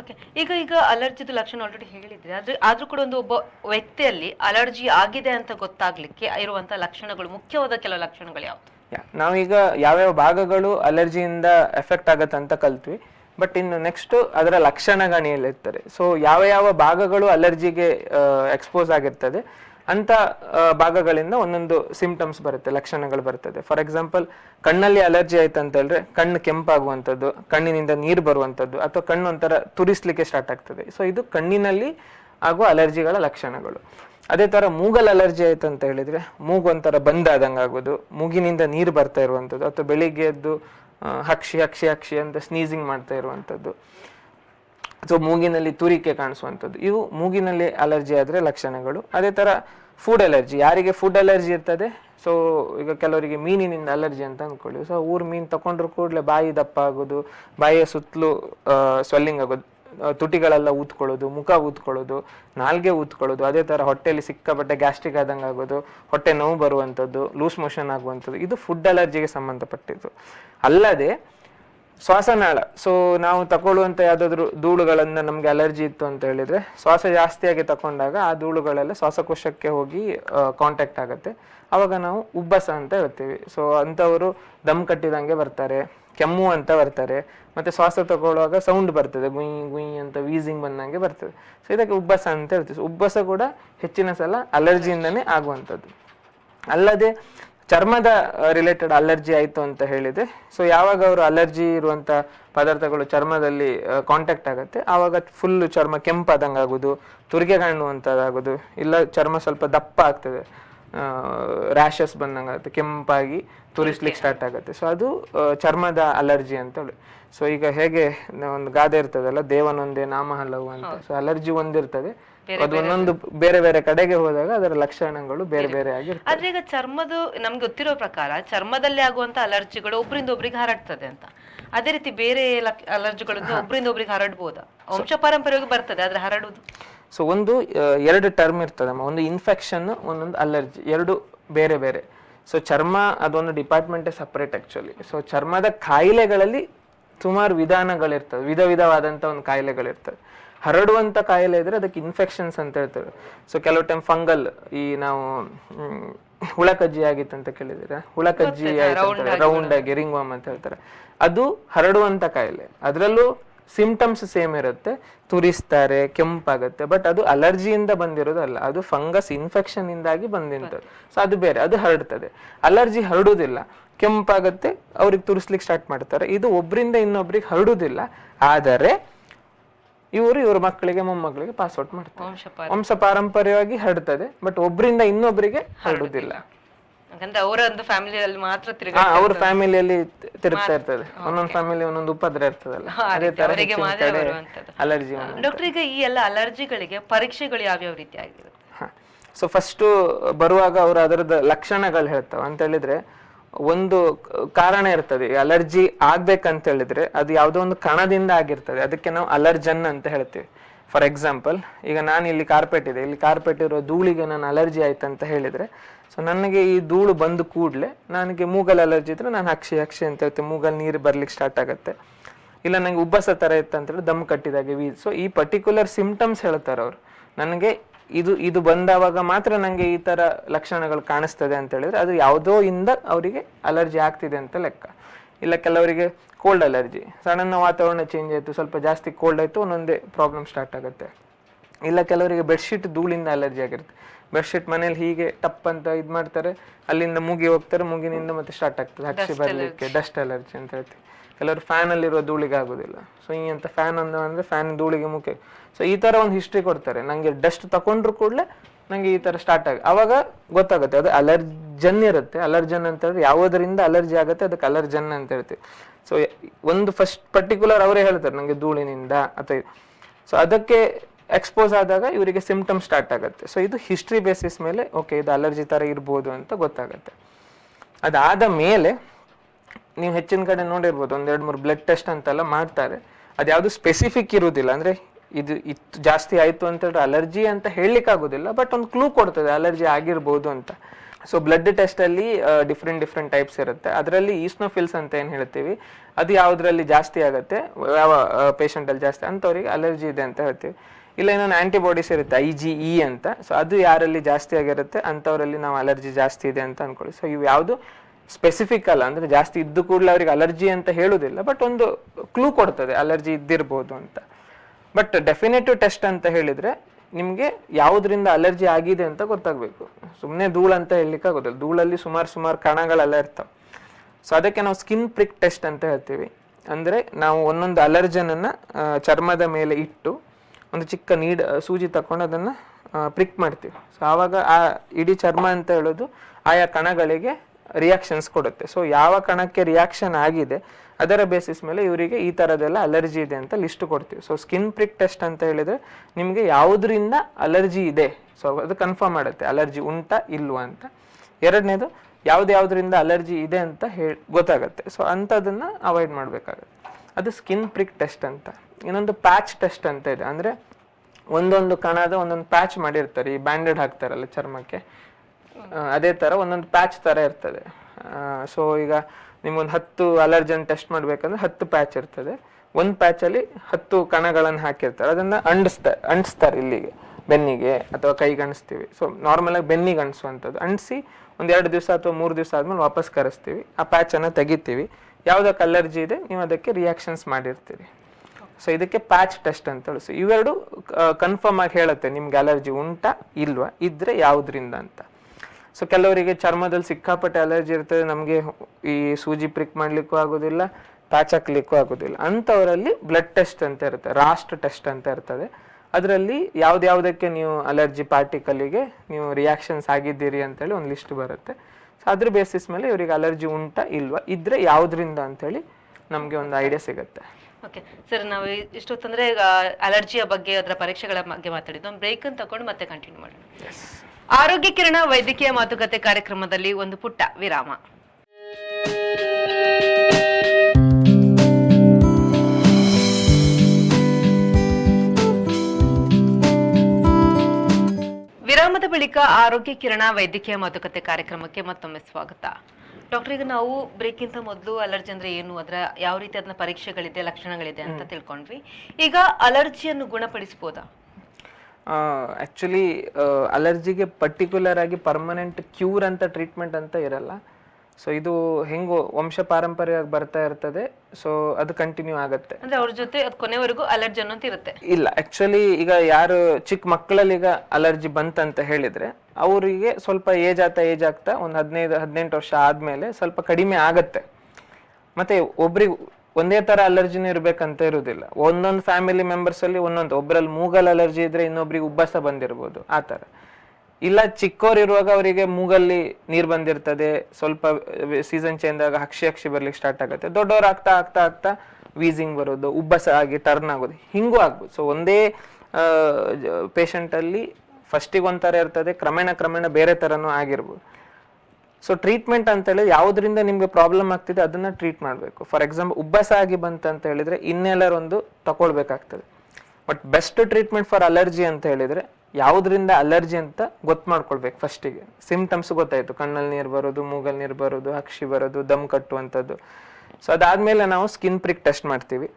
ಓಕೆ ಈಗ ಈಗ ಅಲರ್ಜಿದ ಲಕ್ಷಣ ಆಲ್ರೆಡಿ ಹೇಳಿದ್ರೆ. ಆದ್ರೆ ಆದ್ರೂ ಕೂಡ ಒಂದು ಒಬ್ಬ ವ್ಯಕ್ತಿಯಲ್ಲಿ ಅಲರ್ಜಿ ಆಗಿದೆ ಅಂತ ಗೊತ್ತಾಗ್ಲಿಕ್ಕೆ ಇರುವಂತಹ ಲಕ್ಷಣಗಳು ಮುಖ್ಯವಾದ ಕೆಲವು ಲಕ್ಷಣಗಳು ಯಾವ್ದು? ನಾವೀಗ ಯಾವ್ಯಾವ ಭಾಗಗಳು ಅಲರ್ಜಿಯಿಂದ ಎಫೆಕ್ಟ್ ಆಗತ್ತೆ ಅಂತ ಕಲ್ತ್ವಿ. ಬಟ್ ಇನ್ನು ನೆಕ್ಸ್ಟ್ ಅದರ ಲಕ್ಷಣಗಳಿರ್ತಾರೆ ಸೊ ಯಾವ ಯಾವ ಭಾಗಗಳು ಅಲರ್ಜಿಗೆ ಎಕ್ಸ್ಪೋಸ್ ಆಗಿರ್ತದೆ. ಅಂತ ಭಾಗಗಳಿಂದ ಒಂದೊಂದು ಸಿಂಪ್ಟಮ್ಸ್ ಬರುತ್ತೆ, ಲಕ್ಷಣಗಳು ಬರ್ತದೆ. ಫಾರ್ ಎಕ್ಸಾಂಪಲ್ ಕಣ್ಣಲ್ಲಿ ಅಲರ್ಜಿ ಆಯ್ತು ಅಂತ ಹೇಳಿದ್ರೆ ಕಣ್ಣು ಕೆಂಪಾಗುವಂಥದ್ದು, ಕಣ್ಣಿನಿಂದ ನೀರು ಬರುವಂಥದ್ದು ಅಥವಾ ಕಣ್ಣು ಒಂಥರ ತುರಿಸ್ಲಿಕ್ಕೆ ಸ್ಟಾರ್ಟ್ ಆಗ್ತದೆ. ಸೊ ಇದು ಕಣ್ಣಿನಲ್ಲಿ ಆಗುವ ಅಲರ್ಜಿಗಳ ಲಕ್ಷಣಗಳು. ಅದೇ ತರ ಮೂಗಲ್ ಅಲರ್ಜಿ ಆಯ್ತು ಅಂತ ಹೇಳಿದ್ರೆ ಮೂಗು ಒಂಥರ ಬಂದಾದಂಗೆ ಆಗೋದು, ಮೂಗಿನಿಂದ ನೀರು ಬರ್ತಾ ಇರುವಂಥದ್ದು ಅಥವಾ ಬೆಳಿಗ್ಗೆ ಎದ್ದು ಹಕ್ಷಿ ಹಕ್ಷಿ ಹಕ್ಷಿ ಅಂತ ಸ್ನೀಸಿಂಗ್ ಮಾಡ್ತಾ ಇರುವಂಥದ್ದು. ಅಥವಾ ಮೂಗಿನಲ್ಲಿ ತುರಿಕೆ ಕಾಣಿಸುವಂಥದ್ದು. ಇವು ಮೂಗಿನಲ್ಲಿ ಅಲರ್ಜಿ ಆದರೆ ಲಕ್ಷಣಗಳು. ಅದೇ ಥರ ಫುಡ್ ಅಲರ್ಜಿ ಯಾರಿಗೆ ಫುಡ್ ಅಲರ್ಜಿ ಇರ್ತದೆ? ಸೊ ಈಗ ಕೆಲವರಿಗೆ ಮೀನಿನಿಂದ ಅಲರ್ಜಿ ಅಂತ ಅನ್ಕೊಳ್ಳಿ ಸೊ ಊರು ಮೀನು ತಗೊಂಡ್ರು ಕೂಡಲೇ ಬಾಯಿ ದಪ್ಪ ಆಗೋದು, ಬಾಯಿಯ ಸುತ್ತಲೂ ಸ್ವೆಲ್ಲಿಂಗ್ ಆಗೋದು ತುಟಿಗಳೆಲ್ಲ ಊದ್ಕೊಳ್ಳೋದು, ಮುಖ ಊದ್ಕೊಳ್ಳೋದು, ನಾಲ್ಗೆ ಊದ್ಕೊಳ್ಳೋದು, ಅದೇ ಥರ ಹೊಟ್ಟೆಯಲ್ಲಿ ಸಿಕ್ಕಾಪಟ್ಟೆ ಗ್ಯಾಸ್ಟ್ರಿಕ್ ಆದಂಗೆ ಆಗೋದು, ಹೊಟ್ಟೆ ನೋವು ಬರುವಂಥದ್ದು ಲೂಸ್ ಮೋಷನ್ ಆಗುವಂಥದ್ದು. ಇದು ಫುಡ್ ಅಲರ್ಜಿಗೆ ಸಂಬಂಧಪಟ್ಟಿದ್ದು. ಅಲ್ಲದೆ ಶ್ವಾಸನಾಳ ಸೊ ನಾವು ತಗೊಳ್ಳುವಂಥ ಯಾವ್ದಾದ್ರು ಧೂಳುಗಳನ್ನ ನಮ್ಗೆ ಅಲರ್ಜಿ ಇತ್ತು ಅಂತ ಹೇಳಿದ್ರೆ, ಶ್ವಾಸ ಜಾಸ್ತಿಯಾಗಿ ತಕೊಂಡಾಗ ಆ ಧೂಳುಗಳೆಲ್ಲ ಶ್ವಾಸಕೋಶಕ್ಕೆ ಹೋಗಿ ಕಾಂಟ್ಯಾಕ್ಟ್ ಆಗುತ್ತೆ. ಅವಾಗ ನಾವು ಉಬ್ಬಸ ಅಂತ ಹೇಳ್ತೀವಿ. ಸೊ ಅಂಥವರು ದಮ್ ಕಟ್ಟಿದಂಗೆ ಬರ್ತಾರೆ, ಕೆಮ್ಮು ಅಂತ ಬರ್ತಾರೆ, ಮತ್ತೆ ಶ್ವಾಸ ತಗೊಳ್ಳುವಾಗ ಸೌಂಡ್ ಬರ್ತದೆ, ಗುಯ್ ಗುಯ್ ಅಂತ ವೀಸಿಂಗ್ ಬಂದಂಗೆ ಬರ್ತದೆ. ಸೊ ಇದಕ್ಕೆ ಉಬ್ಬಸ ಅಂತ ಹೇಳ್ತೀವಿ. ಉಬ್ಬಸ ಕೂಡ ಹೆಚ್ಚಿನ ಸಲ ಅಲರ್ಜಿಯಿಂದನೇ ಆಗುವಂಥದ್ದು. ಅಲ್ಲದೆ ಚರ್ಮದ ರಿಲೇಟೆಡ್ ಅಲರ್ಜಿ ಆಯಿತು ಅಂತ ಹೇಳಿದೆ. ಸೊ ಯಾವಾಗ ಅವರು ಅಲರ್ಜಿ ಇರುವಂತ ಪದಾರ್ಥಗಳು ಚರ್ಮದಲ್ಲಿ ಕಾಂಟ್ಯಾಕ್ಟ್ ಆಗುತ್ತೆ ಆವಾಗ ಫುಲ್ ಚರ್ಮ ಕೆಂಪಾದಂಗೆ ಆಗೋದು ತುರಿಗೆ ಕಾಣುವಂಥದ್ದಾಗೋದು ಇಲ್ಲ ಚರ್ಮ ಸ್ವಲ್ಪ ದಪ್ಪ ಆಗ್ತದೆ ರ್ಯಾಷಸ್ ಬಂದಂಗೆ ಆಗುತ್ತೆ ಕೆಂಪಾಗಿ ತುರಿಸ್ಲಿಕ್ಕೆ ಸ್ಟಾರ್ಟ್ ಆಗುತ್ತೆ. ಸೊ ಅದು ಚರ್ಮದ ಅಲರ್ಜಿ ಅಂತ ಹೇಳಿ. ಸೊ ಈಗ ಹೇಗೆ ಒಂದು ಗಾದೆ ಇರ್ತದಲ್ಲ ದೇವನೊಂದೇ ನಾಮ ಹಲವು ಅಂತ. ಸೊ ಅಲರ್ಜಿ ಒಂದಿರ್ತದೆ. ಅದು ಒಂದೊಂದು ಬೇರೆ ಬೇರೆ ಕಡೆಗೆ ಹೋದಾಗ ಅದರ ಲಕ್ಷಣಗಳು ಬೇರೆ ಬೇರೆ ಆಗಿರುತ್ತೆ ಆದ್ರೆ ಈಗ ಚರ್ಮದ ನಮ್ಗೆ ಗೊತ್ತಿರೋ ಪ್ರಕಾರ ಚರ್ಮದಲ್ಲಿ ಆಗುವಂತ ಅಲರ್ಜಿಗಳು ಒಬ್ರಿಂದ ಒಬ್ರಿಗೆ ಹರಡ್ತದೆ ಅಂತ. ಅದೇ ರೀತಿ ಬೇರೆ ಅಲರ್ಜಿಗಳು ಒಬ್ರಿಂದ ಒಬ್ರಿಗೆ ಹರಡ್ಬೋದಾ? ವಂಶ ಪಾರಂಪರ್ಯವಾಗಿ ಬರ್ತದೆ ಆದ್ರೆ ಹರಡುದು. ಸೊ ಒಂದು ಎರಡು ಟರ್ಮ್ ಇರ್ತದಮ್ಮ ಒಂದು ಇನ್ಫೆಕ್ಷನ್ ಒಂದೊಂದು ಅಲರ್ಜಿ ಎರಡು ಬೇರೆ ಬೇರೆ. ಸೊ ಚರ್ಮ ಅದೊಂದು ಡಿಪಾರ್ಟ್ಮೆಂಟೇ ಸಪ್ರೇಟ್ ಆಕ್ಚುಲಿ. ಸೊ ಚರ್ಮದ ಕಾಯಿಲೆಗಳಲ್ಲಿ ಸುಮಾರು ವಿಧಾನಗಳಿರ್ತವೆ ವಿಧ ವಿಧವಾದಂಥ ಒಂದು ಕಾಯಿಲೆಗಳಿರ್ತವೆ. ಹರಡುವಂಥ ಕಾಯಿಲೆ ಇದ್ರೆ ಅದಕ್ಕೆ ಇನ್ಫೆಕ್ಷನ್ಸ್ ಅಂತ ಹೇಳ್ತಾರೆ ಸೊ ಕೆಲವು ಟೈಮ್ ಫಂಗಲ್ ಈ ನಾವು ಹುಳಕಜ್ಜಿ ಆಗಿತ್ತು ಅಂತ ಕೇಳಿದ್ರೆ ಹುಳಕಜ್ಜಿ ರೌಂಡ್ ಆಗಿ ರಿಂಗ್ ವಾಮ್ ಅಂತ ಹೇಳ್ತಾರೆ. ಅದು ಹರಡುವಂತ ಕಾಯಿಲೆ. ಅದರಲ್ಲೂ ಸಿಂಪ್ಟಮ್ಸ್ ಸೇಮ್ ಇರುತ್ತೆ. ತುರಿಸ್ತಾರೆ ಕೆಂಪಾಗುತ್ತೆ ಬಟ್ ಅದು ಅಲರ್ಜಿಯಿಂದ ಬಂದಿರೋದಲ್ಲ. ಅದು ಫಂಗಸ್ ಇನ್ಫೆಕ್ಷನ್ ಇಂದಾಗಿ ಬಂದಿಂತದ್ದು ಸೊ ಅದು ಬೇರೆ ಅದು ಹರಡ್ತದೆ. ಅಲರ್ಜಿ ಹರಡುವುದಿಲ್ಲ ಕೆಂಪಾಗುತ್ತೆ ಅವ್ರಿಗೆ ತುರಿಸ್ಲಿಕ್ಕೆ ಸ್ಟಾರ್ಟ್ ಮಾಡ್ತಾರೆ. ಇದು ಒಬ್ರಿಂದ ಇನ್ನೊಬ್ರಿಗೆ ಹರಡುವುದಿಲ್ಲ ಆದರೆ ಇವರು ಇವ್ರ ಮಕ್ಕಳಿಗೆ ಮೊಮ್ಮಕ್ಕಳಿಗೆ ಪಾಸ್ಔಟ್ ಮಾಡ್ತಾರೆ. ವಂಶ ಪಾರ ಪಾರಂಪರ್ಯವಾಗಿ ಹರಡ್ತದೆ ಬಟ್ ಒಬ್ಬರಿಂದ ಇನ್ನೊಬ್ಬರಿಗೆ ಹರಡುದಿಲ್ಲ. ಅವರ ಒಂದು ಫ್ಯಾಮಿಲಿಯಲ್ಲಿ ಮಾತ್ರ ತಿರುಗ ಹಾ ಅವ್ರ ಫ್ಯಾಮಿಲಿಯಲ್ಲಿ ತಿರುಗ್ತಾ ಇರ್ತದೆ. ಒಂದೊಂದು ಫ್ಯಾಮಿಲಿ ಒಂದೊಂದು ಉಪದ್ರ ಇರ್ತದಲ್ಲ. ಅದೇ ತರ ಅಲರ್ಜಿ ಡಾಕ್ಟರ್ ಈಗ ಈ ಎಲ್ಲ ಅಲರ್ಜಿಗಳಿಗೆ ಪರೀಕ್ಷೆಗಳು ಯಾವ್ಯಾವ ರೀತಿ ಆಗಿರುತ್ತೆ ಸೊ ಫಸ್ಟ್ ಬರುವಾಗ ಅವರು ಅದರದ ಲಕ್ಷಣಗಳು ಹೇಳ್ತಾವ. ಅಂತ ಹೇಳಿದ್ರೆ ಒಂದು ಕಾರಣ ಇರ್ತದೆ ಅಲರ್ಜಿ ಆಗ್ಬೇಕಂತ ಹೇಳಿದ್ರೆ ಅದು ಯಾವುದೋ ಒಂದು ಕಣದಿಂದ ಆಗಿರ್ತದೆ, ಅದಕ್ಕೆ ನಾವು ಅಲರ್ಜನ್ ಅಂತ ಹೇಳ್ತೀವಿ. ಫಾರ್ ಎಕ್ಸಾಂಪಲ್ ಈಗ ನಾನು ಇಲ್ಲಿ ಕಾರ್ಪೆಟ್ ಇದೆ, ಇಲ್ಲಿ ಕಾರ್ಪೆಟ್ ಇರೋ ಧೂಳಿಗೆ ನಾನು ಅಲರ್ಜಿ ಆಯ್ತು ಅಂತ ಹೇಳಿದ್ರೆ ಸೊ ನನಗೆ ಈ ಧೂಳು ಬಂದು ಕೂಡಲೇ ನನಗೆ ಮೂಗಲ್ ಅಲರ್ಜಿ ಇದ್ರೆ ನಾನು ಹಕ್ಷಿ ಹಕ್ಷಿ ಅಂತ ಹೇಳ್ತೀನಿ, ಮೂಗಲ್ ನೀರು ಬರ್ಲಿಕ್ಕೆ ಸ್ಟಾರ್ಟ್ ಆಗುತ್ತೆ. ಇಲ್ಲ ನನಗೆ ಉಬ್ಬಸ ಥರ ಇತ್ತು ಅಂತ ಹೇಳಿ ದಮ್ ಕಟ್ಟಿದಾಗೆ ವಿ ಸೊ ಈ ಪರ್ಟಿಕ್ಯುಲರ್ ಸಿಂಪ್ಟಮ್ಸ್ ಹೇಳ್ತಾರೆ ಅವರು ನನಗೆ ಇದು ಇದು ಬಂದವಾಗ ಮಾತ್ರ ನಂಗೆ ಈ ತರ ಲಕ್ಷಣಗಳು ಕಾಣಿಸ್ತದೆ ಅಂತ ಹೇಳಿದ್ರೆ ಅದು ಯಾವುದೋ ಇಂದ ಅವರಿಗೆ ಅಲರ್ಜಿ ಆಗ್ತಿದೆ ಅಂತ ಲೆಕ್ಕ. ಇಲ್ಲ ಕೆಲವರಿಗೆ ಕೋಲ್ಡ್ ಅಲರ್ಜಿ ಸಡನ್ ವಾತಾವರಣ ಚೇಂಜ್ ಆಯ್ತು ಸ್ವಲ್ಪ ಜಾಸ್ತಿ ಕೋಲ್ಡ್ ಆಯ್ತು ಒಂದೊಂದೇ ಪ್ರಾಬ್ಲಮ್ ಸ್ಟಾರ್ಟ್ ಆಗುತ್ತೆ. ಇಲ್ಲ ಕೆಲವರಿಗೆ ಬೆಡ್ಶೀಟ್ ಧೂಳಿಂದ ಅಲರ್ಜಿ ಆಗಿರುತ್ತೆ. ಬೆಡ್ಶೀಟ್ ಮನೇಲಿ ಹೀಗೆ ಟಪ್ ಅಂತ ಇದು ಮಾಡ್ತಾರೆ ಅಲ್ಲಿಂದ ಮುಗಿ ಹೋಗ್ತಾರೆ ಮುಗಿನಿಂದ ಮತ್ತೆ ಸ್ಟಾರ್ಟ್ ಆಗ್ತದೆ. ಹಚ್ಚಿ ಬರಲಿಕ್ಕೆ ಡಸ್ಟ್ ಅಲರ್ಜಿ ಅಂತ ಹೇಳ್ತೀವಿ. ಕೆಲವರು ಫ್ಯಾನ್ ಅಲ್ಲಿರುವ ಧೂಳಿಗೆ ಆಗೋದಿಲ್ಲ ಸೊ ಈ ಅಂತ ಫ್ಯಾನ್ ಒಂದು ಅಂದ್ರೆ ಫ್ಯಾನ್ ಧೂಳಿಗೆ ಮುಖ್ಯ ಸೊ ಈ ತರ ಒಂದು ಹಿಸ್ಟ್ರಿ ಕೊಡ್ತಾರೆ. ನನಗೆ ಡಸ್ಟ್ ತಕೊಂಡ್ರು ಕೂಡಲೇ ನಂಗೆ ಈ ತರ ಸ್ಟಾರ್ಟ್ ಆಗ, ಅವಾಗ ಗೊತ್ತಾಗುತ್ತೆ. ಅದು ಅಲರ್ಜನ್ ಇರುತ್ತೆ. ಅಲರ್ಜನ್ ಅಂತ ಹೇಳಿದ್ರೆ ಯಾವುದರಿಂದ ಅಲರ್ಜಿ ಆಗುತ್ತೆ, ಅದಕ್ಕೆ ಅಲರ್ಜನ್ ಅಂತ ಹೇಳ್ತೀವಿ. ಸೊ ಒಂದು ಫಸ್ಟ್ ಪರ್ಟಿಕ್ಯುಲರ್ ಅವರೇ ಹೇಳ್ತಾರೆ ನನಗೆ ಧೂಳಿನಿಂದ ಅಥವಾ ಸೊ ಅದಕ್ಕೆ ಎಕ್ಸ್ಪೋಸ್ ಆದಾಗ ಇವರಿಗೆ ಸಿಂಪ್ಟಮ್ ಸ್ಟಾರ್ಟ್ ಆಗುತ್ತೆ. ಸೊ ಇದು ಹಿಸ್ಟ್ರಿ ಬೇಸಿಸ್ ಮೇಲೆ ಓಕೆ ಇದು ಅಲರ್ಜಿ ಥರ ಇರ್ಬೋದು ಅಂತ ಗೊತ್ತಾಗುತ್ತೆ. ಅದಾದ ಮೇಲೆ ನೀವು ಹೆಚ್ಚಿನ ಕಡೆ ನೋಡಿರ್ಬೋದು ಒಂದೆರಡು ಮೂರು ಬ್ಲಡ್ ಟೆಸ್ಟ್ ಅಂತೆಲ್ಲ ಮಾಡ್ತಾರೆ. ಅದು ಯಾವುದು ಸ್ಪೆಸಿಫಿಕ್ ಇರುವುದಿಲ್ಲ. ಅಂದ್ರೆ ಇದು ಇತ್ತು, ಜಾಸ್ತಿ ಆಯಿತು ಅಂತ ಹೇಳಿದ್ರೆ ಅಲರ್ಜಿ ಅಂತ ಹೇಳಲಿಕ್ಕೆ ಆಗೋದಿಲ್ಲ ಬಟ್ ಒಂದು ಕ್ಲೂ ಕೊಡ್ತದೆ, ಅಲರ್ಜಿ ಆಗಿರ್ಬೋದು ಅಂತ. ಸೊ ಬ್ಲಡ್ ಟೆಸ್ಟಲ್ಲಿ ಡಿಫ್ರೆಂಟ್ ಡಿಫ್ರೆಂಟ್ ಟೈಪ್ಸ್ ಇರುತ್ತೆ. ಅದರಲ್ಲಿ ಈಸ್ನೋಫಿಲ್ಸ್ ಅಂತ ಏನು ಹೇಳ್ತೀವಿ, ಅದು ಯಾವುದ್ರಲ್ಲಿ ಜಾಸ್ತಿ ಆಗುತ್ತೆ, ಯಾವ ಪೇಷಂಟಲ್ಲಿ ಜಾಸ್ತಿ, ಅಂಥವ್ರಿಗೆ ಅಲರ್ಜಿ ಇದೆ ಅಂತ ಹೇಳ್ತೀವಿ. ಇಲ್ಲ ಇನ್ನೊಂದು ಆಂಟಿಬಾಡೀಸ್ ಇರುತ್ತೆ ಐ ಜಿ ಇ ಅಂತ. ಸೊ ಅದು ಯಾರಲ್ಲಿ ಜಾಸ್ತಿ ಆಗಿರುತ್ತೆ, ಅಂಥವರಲ್ಲಿ ನಾವು ಅಲರ್ಜಿ ಜಾಸ್ತಿ ಇದೆ ಅಂತ ಅನ್ಕೊಳ್ಳಿ. ಸೊ ಇವು ಯಾವುದು ಸ್ಪೆಸಿಫಿಕ್ ಅಲ್ಲ, ಅಂದ್ರೆ ಜಾಸ್ತಿ ಇದ್ದು ಕೂಡಲೇ ಅವ್ರಿಗೆ ಅಲರ್ಜಿ ಅಂತ ಹೇಳುದಿಲ್ಲ, ಬಟ್ ಒಂದು ಕ್ಲೂ ಕೊಡ್ತದೆ, ಅಲರ್ಜಿ ಇದ್ದಿರ್ಬೋದು ಅಂತ. ಬಟ್ ಡೆಫಿನೇಟಿವ್ ಟೆಸ್ಟ್ ಅಂತ ಹೇಳಿದ್ರೆ ನಿಮಗೆ ಯಾವುದರಿಂದ ಅಲರ್ಜಿ ಆಗಿದೆ ಅಂತ ಗೊತ್ತಾಗಬೇಕು. ಸುಮ್ಮನೆ ಧೂಳು ಅಂತ ಹೇಳಲಿಕ್ಕೆ ಆಗೋದಿಲ್ಲ. ಧೂಳಲ್ಲಿ ಸುಮಾರು ಸುಮಾರು ಕಣಗಳೆಲ್ಲ ಇರ್ತವೆ. ಸೊ ಅದಕ್ಕೆ ನಾವು ಸ್ಕಿನ್ ಪ್ರಿಕ್ ಟೆಸ್ಟ್ ಅಂತ ಹೇಳ್ತೀವಿ. ಅಂದರೆ ನಾವು ಒಂದೊಂದು ಅಲರ್ಜನನ್ನು ಚರ್ಮದ ಮೇಲೆ ಇಟ್ಟು ಒಂದು ಚಿಕ್ಕ ನೀಡ, ಸೂಜಿ ತಕೊಂಡು ಅದನ್ನು ಪ್ರಿಕ್ ಮಾಡ್ತೀವಿ. ಸೊ ಆವಾಗ ಆ ಇಡೀ ಚರ್ಮ ಅಂತ ಹೇಳೋದು ಆಯಾ ಕಣಗಳಿಗೆ ರಿಯಾಕ್ಷನ್ಸ್ ಕೊಡುತ್ತೆ. ಸೊ ಯಾವ ಕಣಕ್ಕೆ ರಿಯಾಕ್ಷನ್ ಆಗಿದೆ, ಅದರ ಬೇಸಿಸ್ ಮೇಲೆ ಇವರಿಗೆ ಈ ಥರದೆಲ್ಲ ಅಲರ್ಜಿ ಇದೆ ಅಂತ ಲಿಸ್ಟ್ ಕೊಡ್ತೀವಿ. ಸೊ ಸ್ಕಿನ್ ಪ್ರಿಕ್ ಟೆಸ್ಟ್ ಅಂತ ಹೇಳಿದ್ರೆ ನಿಮಗೆ ಯಾವುದರಿಂದ ಅಲರ್ಜಿ ಇದೆ? ಸೊ ಅದು ಕನ್ಫರ್ಮ್ ಮಾಡುತ್ತೆ ಅಲರ್ಜಿ ಉಂಟಾ ಇಲ್ವಾ ಅಂತ. ಎರಡನೇದು ಯಾವ್ದ್ಯಾವ್ದ್ರಿಂದ ಅಲರ್ಜಿ ಇದೆ ಅಂತ ಹೇಳಿ ಗೊತ್ತಾಗುತ್ತೆ. ಸೊ ಅಂಥದನ್ನು ಅವಾಯ್ಡ್ ಮಾಡಬೇಕಾಗುತ್ತೆ. ಅದು ಸ್ಕಿನ್ ಪ್ರಿಕ್ ಟೆಸ್ಟ್ ಅಂತ. ಇನ್ನೊಂದು ಪ್ಯಾಚ್ ಟೆಸ್ಟ್ ಅಂತ ಇದೆ. ಅಂದರೆ ಒಂದೊಂದು ಕಣದ ಒಂದೊಂದು ಪ್ಯಾಚ್ ಮಾಡಿರ್ತಾರೆ, ಈ ಬ್ಯಾಂಡೆಡ್ ಹಾಕ್ತಾರಲ್ಲ ಚರ್ಮಕ್ಕೆ. ಅದೇ ಥರ ಒಂದೊಂದು ಪ್ಯಾಚ್ ಥರ ಇರ್ತದೆ. ಸೊ ಈಗ ನಿಮ್ಗೊಂದು ಹತ್ತು ಅಲರ್ಜನ್ ಟೆಸ್ಟ್ ಮಾಡಬೇಕಂದ್ರೆ ಹತ್ತು ಪ್ಯಾಚ್ ಇರ್ತದೆ. ಒಂದು ಪ್ಯಾಚಲ್ಲಿ ಹತ್ತು ಕಣಗಳನ್ನು ಹಾಕಿರ್ತಾರೆ. ಅದನ್ನ ಅಂಡಿಸ್ತಾರೆ ಅಂಟಿಸ್ತಾರೆ ಇಲ್ಲಿಗೆ, ಬೆನ್ನಿಗೆ ಅಥವಾ ಕೈಗೆ ಅಂಟಿಸ್ತೀವಿ ಸೊ ನಾರ್ಮಲಾಗಿ ಬೆನ್ನಿಗೆ ಅಂಟಿಸುವಂಥದ್ದು ಅಂಟಿಸಿ ಒಂದು ಎರಡು ದಿವಸ ಅಥವಾ ಮೂರು ದಿವಸ ಆದ್ಮೇಲೆ ವಾಪಸ್ ಕರೆಸ್ತೀವಿ. ಆ ಪ್ಯಾಚನ್ನು ತೆಗಿತೀವಿ. ಯಾವುದಕ್ಕೆ ಅಲರ್ಜಿ ಇದೆ, ನೀವು ಅದಕ್ಕೆ ರಿಯಾಕ್ಷನ್ಸ್ ಮಾಡಿರ್ತೀರಿ. ಸೊ ಇದಕ್ಕೆ ಪ್ಯಾಚ್ ಟೆಸ್ಟ್ ಅಂತ ಹೇಳಿ ಸೊ ಇವೆರಡು ಕನ್ಫರ್ಮ್ ಆಗಿ ಹೇಳುತ್ತೆ ನಿಮ್ಗೆ ಅಲರ್ಜಿ ಉಂಟಾ ಇಲ್ವಾ? ಇದ್ರೆ ಯಾವುದರಿಂದ ಅಂತ. ಸೊ ಕೆಲವರಿಗೆ ಚರ್ಮದಲ್ಲಿ ಸಿಕ್ಕಾಪಟ್ಟೆ ಅಲರ್ಜಿ ಇರ್ತದೆ ನಮಗೆ ಈ ಸೂಜಿ ಪ್ರಿಕ್ ಮಾಡಲಿಕ್ಕೂ ಆಗೋದಿಲ್ಲ ಪ್ಯಾಚ್ ಹಾಕ್ಲಿಕ್ಕೂ ಆಗೋದಿಲ್ಲ. ಅಂಥವರಲ್ಲಿ ಬ್ಲಡ್ ಟೆಸ್ಟ್ ಅಂತ ಇರುತ್ತೆ ರಾಸ್ಟ್ ಟೆಸ್ಟ್ ಅಂತ ಇರ್ತದೆ. ಅದರಲ್ಲಿ ಯಾವ್ದ್ಯಾವುದಕ್ಕೆ ನೀವು ಅಲರ್ಜಿ ಪಾರ್ಟಿಕಲಿಗೆ ನೀವು ರಿಯಾಕ್ಷನ್ಸ್ ಆಗಿದ್ದೀರಿ ಅಂತೇಳಿ ಒಂದು ಲಿಸ್ಟ್ ಬರುತ್ತೆ. ಸೊ ಅದ್ರ ಬೇಸಿಸ್ ಮೇಲೆ ಇವರಿಗೆ ಅಲರ್ಜಿ ಉಂಟಾ ಇಲ್ವಾ ಇದ್ರೆ ಯಾವುದರಿಂದ ಅಂತೇಳಿ ನಮಗೆ ಒಂದು ಐಡಿಯಾ ಸಿಗುತ್ತೆ. ಓಕೆ ಸರ್ ನಾವು ಇಷ್ಟೊತ್ತಂದ್ರೆ ಈಗ ಅಲರ್ಜಿಯ ಬಗ್ಗೆ ಅದರ ಪರೀಕ್ಷೆಗಳ ಬಗ್ಗೆ ಮಾತಾಡಿದ್ದು. ಬ್ರೇಕ್ ಅನ್ನು ತಗೊಂಡು ಮತ್ತೆ ಕಂಟಿನ್ಯೂ ಮಾಡೋಣ. ಆರೋಗ್ಯ ಕಿರಣ ವೈದ್ಯಕೀಯ ಮಾತುಕತೆ ಕಾರ್ಯಕ್ರಮದಲ್ಲಿ ಒಂದು ಪುಟ್ಟ ವಿರಾಮ. ವಿರಾಮದ ಬಳಿಕ ಆರೋಗ್ಯ ಕಿರಣ ವೈದ್ಯಕೀಯ ಮಾತುಕತೆ ಕಾರ್ಯಕ್ರಮಕ್ಕೆ ಮತ್ತೊಮ್ಮೆ ಸ್ವಾಗತ. ಡಾಕ್ಟರ್ ಈಗ ನಾವು ಬ್ರೇಕ್ಗಿಂತ ಮೊದಲು ಅಲರ್ಜಿ ಅಂದ್ರೆ ಏನು? ಅದರ ಯಾವ ರೀತಿ ಅದನ್ನ ಪರೀಕ್ಷೆಗಳಿದೆ ಲಕ್ಷಣಗಳಿದೆ ಅಂತ ತಿಳ್ಕೊಂಡ್ವಿ. ಈಗ ಅಲರ್ಜಿಯನ್ನು ಗುಣಪಡಿಸಬಹುದಾ ಆ್ಯಕ್ಚುಲಿ ಅಲರ್ಜಿಗೆ ಪರ್ಟಿಕ್ಯುಲರ್ ಆಗಿ ಪರ್ಮನೆಂಟ್ ಕ್ಯೂರ್ ಅಂತ ಟ್ರೀಟ್ಮೆಂಟ್ ಅಂತ ಇರಲ್ಲ. ಸೊ ಇದು ಹೆಂಗೋ ವಂಶ ಪಾರಂಪರ್ಯವಾಗಿ ಬರ್ತಾ ಇರ್ತದೆ. ಸೊ ಅದು ಕಂಟಿನ್ಯೂ ಆಗುತ್ತೆ. ಅಂದ್ರೆ ಅವ್ರ ಜೊತೆ ಅದು ಕೊನೆವರೆಗೂ ಅಲರ್ಜಿ ಅನ್ನೋದು ಇರುತ್ತೆ. ಇಲ್ಲ ಆಕ್ಚುಲಿ ಈಗ ಯಾರು ಚಿಕ್ಕ ಮಕ್ಕಳಲ್ಲಿ ಈಗ ಅಲರ್ಜಿ ಬಂತಂತ ಹೇಳಿದ್ರೆ ಅವರಿಗೆ ಸ್ವಲ್ಪ ಏಜ್ ಆಗ್ತಾ ಏಜ್ ಆಗ್ತಾ ಒಂದು ಹದಿನೈದು ಹದಿನೆಂಟು ವರ್ಷ ಆದ್ಮೇಲೆ ಸ್ವಲ್ಪ ಕಡಿಮೆ ಆಗತ್ತೆ. ಮತ್ತೆ ಒಬ್ರಿಗೆ ಒಂದೇ ತರ ಅಲರ್ಜಿನ ಇರ್ಬೇಕಂತ ಇರುವುದಿಲ್ಲ ಒಂದೊಂದು ಫ್ಯಾಮಿಲಿ ಮೆಂಬರ್ಸ್ ಅಲ್ಲಿ ಒಂದೊಂದು, ಒಬ್ರಲ್ಲಿ ಮೂಗಲ್ ಅಲರ್ಜಿ ಇದ್ರೆ ಇನ್ನೊಬ್ರಿಗೆ ಉಬ್ಬಸ ಬಂದಿರ್ಬೋದು, ಆ ತರ. ಇಲ್ಲ ಚಿಕ್ಕವ್ರು ಇರುವಾಗ ಅವರಿಗೆ ಮೂಗಲ್ಲಿ ನೀರು ಬಂದಿರ್ತದೆ, ಸ್ವಲ್ಪ ಸೀಸನ್ ಚೇಂಜ್ ಆಗ ಹಕ್ಷಿ ಹಕ್ಷಿ ಬರ್ಲಿಕ್ಕೆ ಸ್ಟಾರ್ಟ್ ಆಗುತ್ತೆ. ದೊಡ್ಡವ್ರು ಆಗ್ತಾ ಆಗ್ತಾ ಆಗ್ತಾ ವೀಸಿಂಗ್ ಬರೋದು, ಉಬ್ಬಸ ಆಗಿ ಟರ್ನ್ ಆಗೋದು, ಹಿಂಗೂ ಆಗ್ಬೋದು. ಸೊ ಒಂದೇ ಪೇಷಂಟ್ ಅಲ್ಲಿ ಫಸ್ಟಿಗೆ ಒಂಥರ ಇರ್ತದೆ, ಕ್ರಮೇಣ ಕ್ರಮೇಣ ಬೇರೆ ಥರನೂ ಆಗಿರ್ಬೋದು. ಸೊ ಟ್ರೀಟ್ಮೆಂಟ್ ಅಂತ ಹೇಳಿದ್ರೆ ಯಾವುದರಿಂದ ನಿಮ್ಗೆ ಪ್ರಾಬ್ಲಮ್ ಆಗ್ತಿದೆ, ಅದನ್ನ ಟ್ರೀಟ್ ಮಾಡಬೇಕು. ಫಾರ್ ಎಕ್ಸಾಂಪಲ್ ಉಬ್ಬಸ ಆಗಿ ಬಂತ ಅಂತ ಹೇಳಿದ್ರೆ ಇನ್ನೆಲ್ಲರ ಒಂದು ತಗೊಳ್ಬೇಕಾಗ್ತದೆ but best treatment for allergy ಅಂತ ಹೇಳಿದ್ರೆ ಯಾವುದರಿಂದ ಅಲರ್ಜಿ ಅಂತ ಗೊತ್ತು ಮಾಡ್ಕೊಳ್ಬೇಕು ಫಸ್ಟಿಗೆ ಸಿಂಪ್ಟಮ್ಸ್ ಗೊತ್ತಾಯ್ತು. ಕಣ್ಣಲ್ಲಿ ನೀರು ಬರೋದು ಮೂಗಲ್ಲಿ ನೀರು ಬರೋದು ಹಕ್ಷಿ ಬರೋದು, ದಮ್ ಕಟ್ಟುವಂಥದ್ದು. ಸೊ ಅದಾದ್ಮೇಲೆ ನಾವು ಸ್ಕಿನ್ ಪ್ರಿಕ್ ಟೆಸ್ಟ್ ಮಾಡ್ತೀವಿ.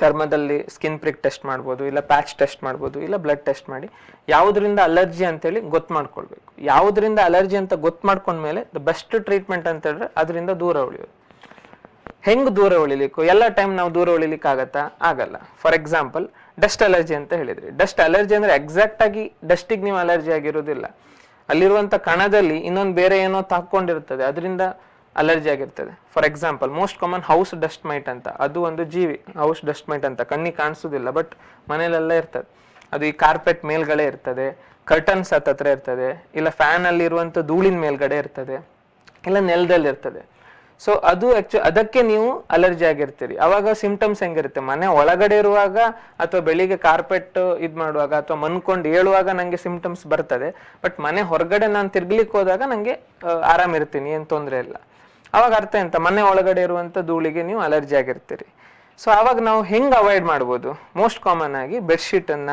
ಚರ್ಮದಲ್ಲಿ ಸ್ಕಿನ್ ಪ್ರಿಕ್ ಟೆಸ್ಟ್ ಮಾಡ್ಬೋದು, ಇಲ್ಲ ಪ್ಯಾಚ್ ಟೆಸ್ಟ್ ಮಾಡ್ಬೋದು, ಇಲ್ಲ ಬ್ಲಡ್ ಟೆಸ್ಟ್ ಮಾಡಿ, ಯಾವುದರಿಂದ ಅಲರ್ಜಿ ಅಂತೇಳಿ ಗೊತ್ತು ಮಾಡ್ಕೊಳ್ಬೇಕು. ಯಾವುದರಿಂದ ಅಲರ್ಜಿ ಅಂತ ಗೊತ್ತು ಮಾಡ್ಕೊಂಡ್ಮೇಲೆ ದ ಬೆಸ್ಟ್ ಟ್ರೀಟ್ಮೆಂಟ್ ಅಂತ ಹೇಳಿದ್ರೆ ಅದರಿಂದ ದೂರ ಉಳಿಯೋದು. ಹೆಂಗೆ ದೂರ ಉಳಿಲಿಕ್ಕು? ಎಲ್ಲ ಟೈಮ್ ನಾವು ದೂರ ಉಳಿಲಿಕ್ಕೆ ಆಗತ್ತಾ? ಆಗಲ್ಲ. ಫಾರ್ ಎಕ್ಸಾಂಪಲ್ ಡಸ್ಟ್ ಅಲರ್ಜಿ ಅಂತ ಹೇಳಿದ್ರಿ. ಡಸ್ಟ್ ಅಲರ್ಜಿ ಅಂದರೆ ಎಕ್ಸಾಕ್ಟ್ ಆಗಿ ಡಸ್ಟಿಗೆ ನೀವು ಅಲರ್ಜಿ ಆಗಿರೋದಿಲ್ಲ. ಅಲ್ಲಿರುವಂಥ ಕಣದಲ್ಲಿ ಇನ್ನೊಂದು ಬೇರೆ ಏನೋ ತಾಕೊಂಡಿರ್ತದೆ ಅದರಿಂದ ಅಲರ್ಜಿ ಆಗಿರ್ತದೆ. For example most common house dust mite ಅಂತ. ಅದು ಒಂದು ಜೀವಿ ಹೌಸ್ ಡಸ್ಟ್ ಮೈಟ್ ಅಂತ. ಕಣ್ಣಿಗೆ ಕಾಣಿಸೋದಿಲ್ಲ ಬಟ್ ಮನೇಲೆಲ್ಲ ಇರ್ತದೆ. ಅದು ಈ ಕಾರ್ಪೆಟ್ ಮೇಲ್ಗಡೆ ಇರ್ತದೆ ಕರ್ಟನ್ಸ್ ಹತ್ತತ್ರ ಇರ್ತದೆ, ಇಲ್ಲ ಫ್ಯಾನ್ ಅಲ್ಲಿ ಇರುವಂತ ಧೂಳಿನ ಮೇಲ್ಗಡೆ ಇರ್ತದೆ, ಇಲ್ಲ ನೆಲದಲ್ಲಿ ಇರ್ತದೆ. ಸೊ ಅದು ಆಕ್ಚು ಅದಕ್ಕೆ ನೀವು ಅಲರ್ಜಿ ಆಗಿರ್ತೀರಿ. ಅವಾಗ ಸಿಂಪ್ಟಮ್ಸ್ ಹೆಂಗಿರುತ್ತೆ? ಮನೆ ಒಳಗಡೆ ಇರುವಾಗ ಅಥವಾ ಬೆಳಿಗ್ಗೆ ಕಾರ್ಪೆಟ್ ಇದ್ ಮಾಡುವಾಗ ಅಥವಾ ಮನ್ಕೊಂಡು ಹೇಳುವಾಗ ನಂಗೆ ಸಿಂಪ್ಟಮ್ಸ್ ಬರ್ತದೆ. ಬಟ್ ಮನೆ ಹೊರಗಡೆ ನಾನು ತಿರ್ಗ್ಲಿಕ್ಕೆ ಹೋದಾಗ ನಂಗೆ ಆರಾಮ್ ಇರ್ತೀನಿ ಏನ್ ತೊಂದರೆ ಇಲ್ಲ. ಅವಾಗ ಅರ್ಥ ಎಂತ? ಮನೆ ಒಳಗಡೆ ಇರುವಂತ ಧೂಳಿಗೆ ನೀವು ಅಲರ್ಜಿ ಆಗಿರ್ತೀರಿ. ಸೊ ಅವಾಗ ನಾವು ಹೆಂಗ್ ಅವಾಯ್ಡ್ ಮಾಡ್ಬೋದು? ಮೋಸ್ಟ್ ಕಾಮನ್ ಆಗಿ ಬೆಡ್ಶೀಟ್ ಅನ್ನ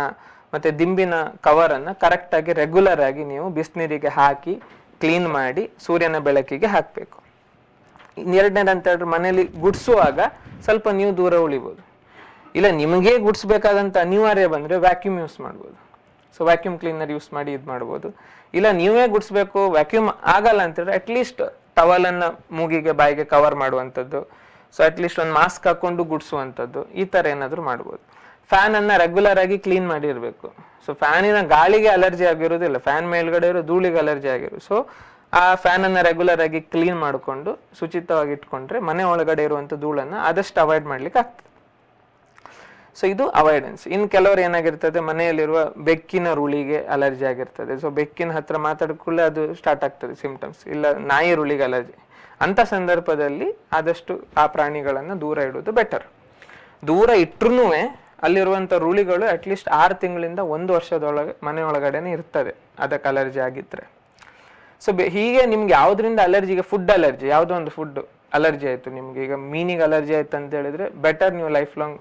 ಮತ್ತೆ ದಿಂಬಿನ ಕವರ್ ಕರೆಕ್ಟಾಗಿ ರೆಗ್ಯುಲರ್ ಆಗಿ ನೀವು ಬಿಸಿನೀರಿಗೆ ಹಾಕಿ ಕ್ಲೀನ್ ಮಾಡಿ ಸೂರ್ಯನ ಬೆಳಕಿಗೆ ಹಾಕಬೇಕು. ಎರಡನೇದು ಅಂತ ಹೇಳಿದ್ರೆ ಮನೇಲಿ ಗುಡಿಸುವಾಗ ಸ್ವಲ್ಪ ನೀವು ದೂರ ಉಳಿಬೋದು. ಇಲ್ಲ, ನಿಮಗೆ ಗುಡಿಸ್ಬೇಕಾದಂಥ ಅನಿವಾರ್ಯ ಬಂದ್ರೆ ವ್ಯಾಕ್ಯೂಮ್ ಯೂಸ್ ಮಾಡ್ಬೋದು. ಸೊ ವ್ಯಾಕ್ಯೂಮ್ ಕ್ಲೀನರ್ ಯೂಸ್ ಮಾಡಿ ಇದು ಮಾಡ್ಬೋದು. ಇಲ್ಲ, ನೀವೇ ಗುಡಿಸ್ಬೇಕು ವ್ಯಾಕ್ಯೂಮ್ ಆಗಲ್ಲ ಅಂತ ಹೇಳಿದ್ರೆ ಅಟ್ಲೀಸ್ಟ್ ಟವಲನ್ನ ಮೂಗಿಗೆ ಬಾಯಿಗೆ ಕವರ್ ಮಾಡುವಂಥದ್ದು. ಸೊ ಅಟ್ಲೀಸ್ಟ್ ಒಂದು ಮಾಸ್ಕ್ ಹಾಕೊಂಡು ಗುಡಿಸುವಂಥದ್ದು. ಈ ತರ ಏನಾದರೂ ಮಾಡ್ಬೋದು. ಫ್ಯಾನ್ ಅನ್ನ ರೆಗ್ಯುಲರ್ ಆಗಿ ಕ್ಲೀನ್ ಮಾಡಿರ್ಬೇಕು. ಸೊ ಫ್ಯಾನಿನ ಗಾಳಿಗೆ ಅಲರ್ಜಿ ಆಗಿರೋದಿಲ್ಲ. ಫ್ಯಾನ್ ಮೇಲ್ಗಡೆ ಇರೋ ಧೂಳಿಗೆ ಅಲರ್ಜಿ ಆಗಿರೋ ಸೊ ಆ ಫ್ಯಾನ್ ಅನ್ನ ರೆಗ್ಯುಲರ್ ಆಗಿ ಕ್ಲೀನ್ ಮಾಡಿಕೊಂಡು ಶುಚಿತ್ವವಾಗಿ ಇಟ್ಕೊಂಡ್ರೆ ಮನೆ ಒಳಗಡೆ ಇರುವಂತ ಧೂಳನ್ನ ಆದಷ್ಟು ಅವಾಯ್ಡ್ ಮಾಡ್ಲಿಕ್ಕೆ ಆಗ್ತದೆ. ಸೊ ಇದು ಅವಾಯ್ಡೆನ್ಸ್ ಇನ್ ಕೆಲವರು ಏನಾಗಿರ್ತದೆ, ಮನೆಯಲ್ಲಿರುವ ಬೆಕ್ಕಿನ ರುಳಿಗೆ ಅಲರ್ಜಿ ಆಗಿರ್ತದೆ. ಸೊ ಬೆಕ್ಕಿನ ಹತ್ರ ಮಾತಾಡಿಕೊಳ್ಳೆ ಅದು ಸ್ಟಾರ್ಟ್ ಆಗ್ತದೆ ಸಿಂಪ್ಟಮ್ಸ್ ಇಲ್ಲ, ನಾಯಿ ರುಳಿಗೆ ಅಲರ್ಜಿ ಅಂತ ಸಂದರ್ಭದಲ್ಲಿ ಆದಷ್ಟು ಆ ಪ್ರಾಣಿಗಳನ್ನು ದೂರ ಇಡುವುದು ಬೆಟರ್ ದೂರ ಇಟ್ಟರೂ ಅಲ್ಲಿರುವಂಥ ರುಳಿಗಳು ಅಟ್ಲೀಸ್ಟ್ ಆರು ತಿಂಗಳಿಂದ ಒಂದು ವರ್ಷದೊಳಗೆ ಮನೆ ಒಳಗಡೆನೆ ಇರ್ತದೆ, ಅದಕ್ಕೆ ಅಲರ್ಜಿ ಆಗಿದ್ದರೆ ಸೊ ಹೀಗೆ ನಿಮ್ಗೆ ಯಾವುದರಿಂದ ಅಲರ್ಜಿಗೆ ಫುಡ್ ಅಲರ್ಜಿ ಯಾವುದೋ ಒಂದು ಫುಡ್ ಅಲರ್ಜಿ ಆಯಿತು ನಿಮ್ಗೆ. ಈಗ ಮೀನಿಗೆ ಅಲರ್ಜಿ ಆಯ್ತು ಅಂತ ಹೇಳಿದ್ರೆ ಬೆಟರ್ ನೀವು ಲೈಫ್ ಲಾಂಗ್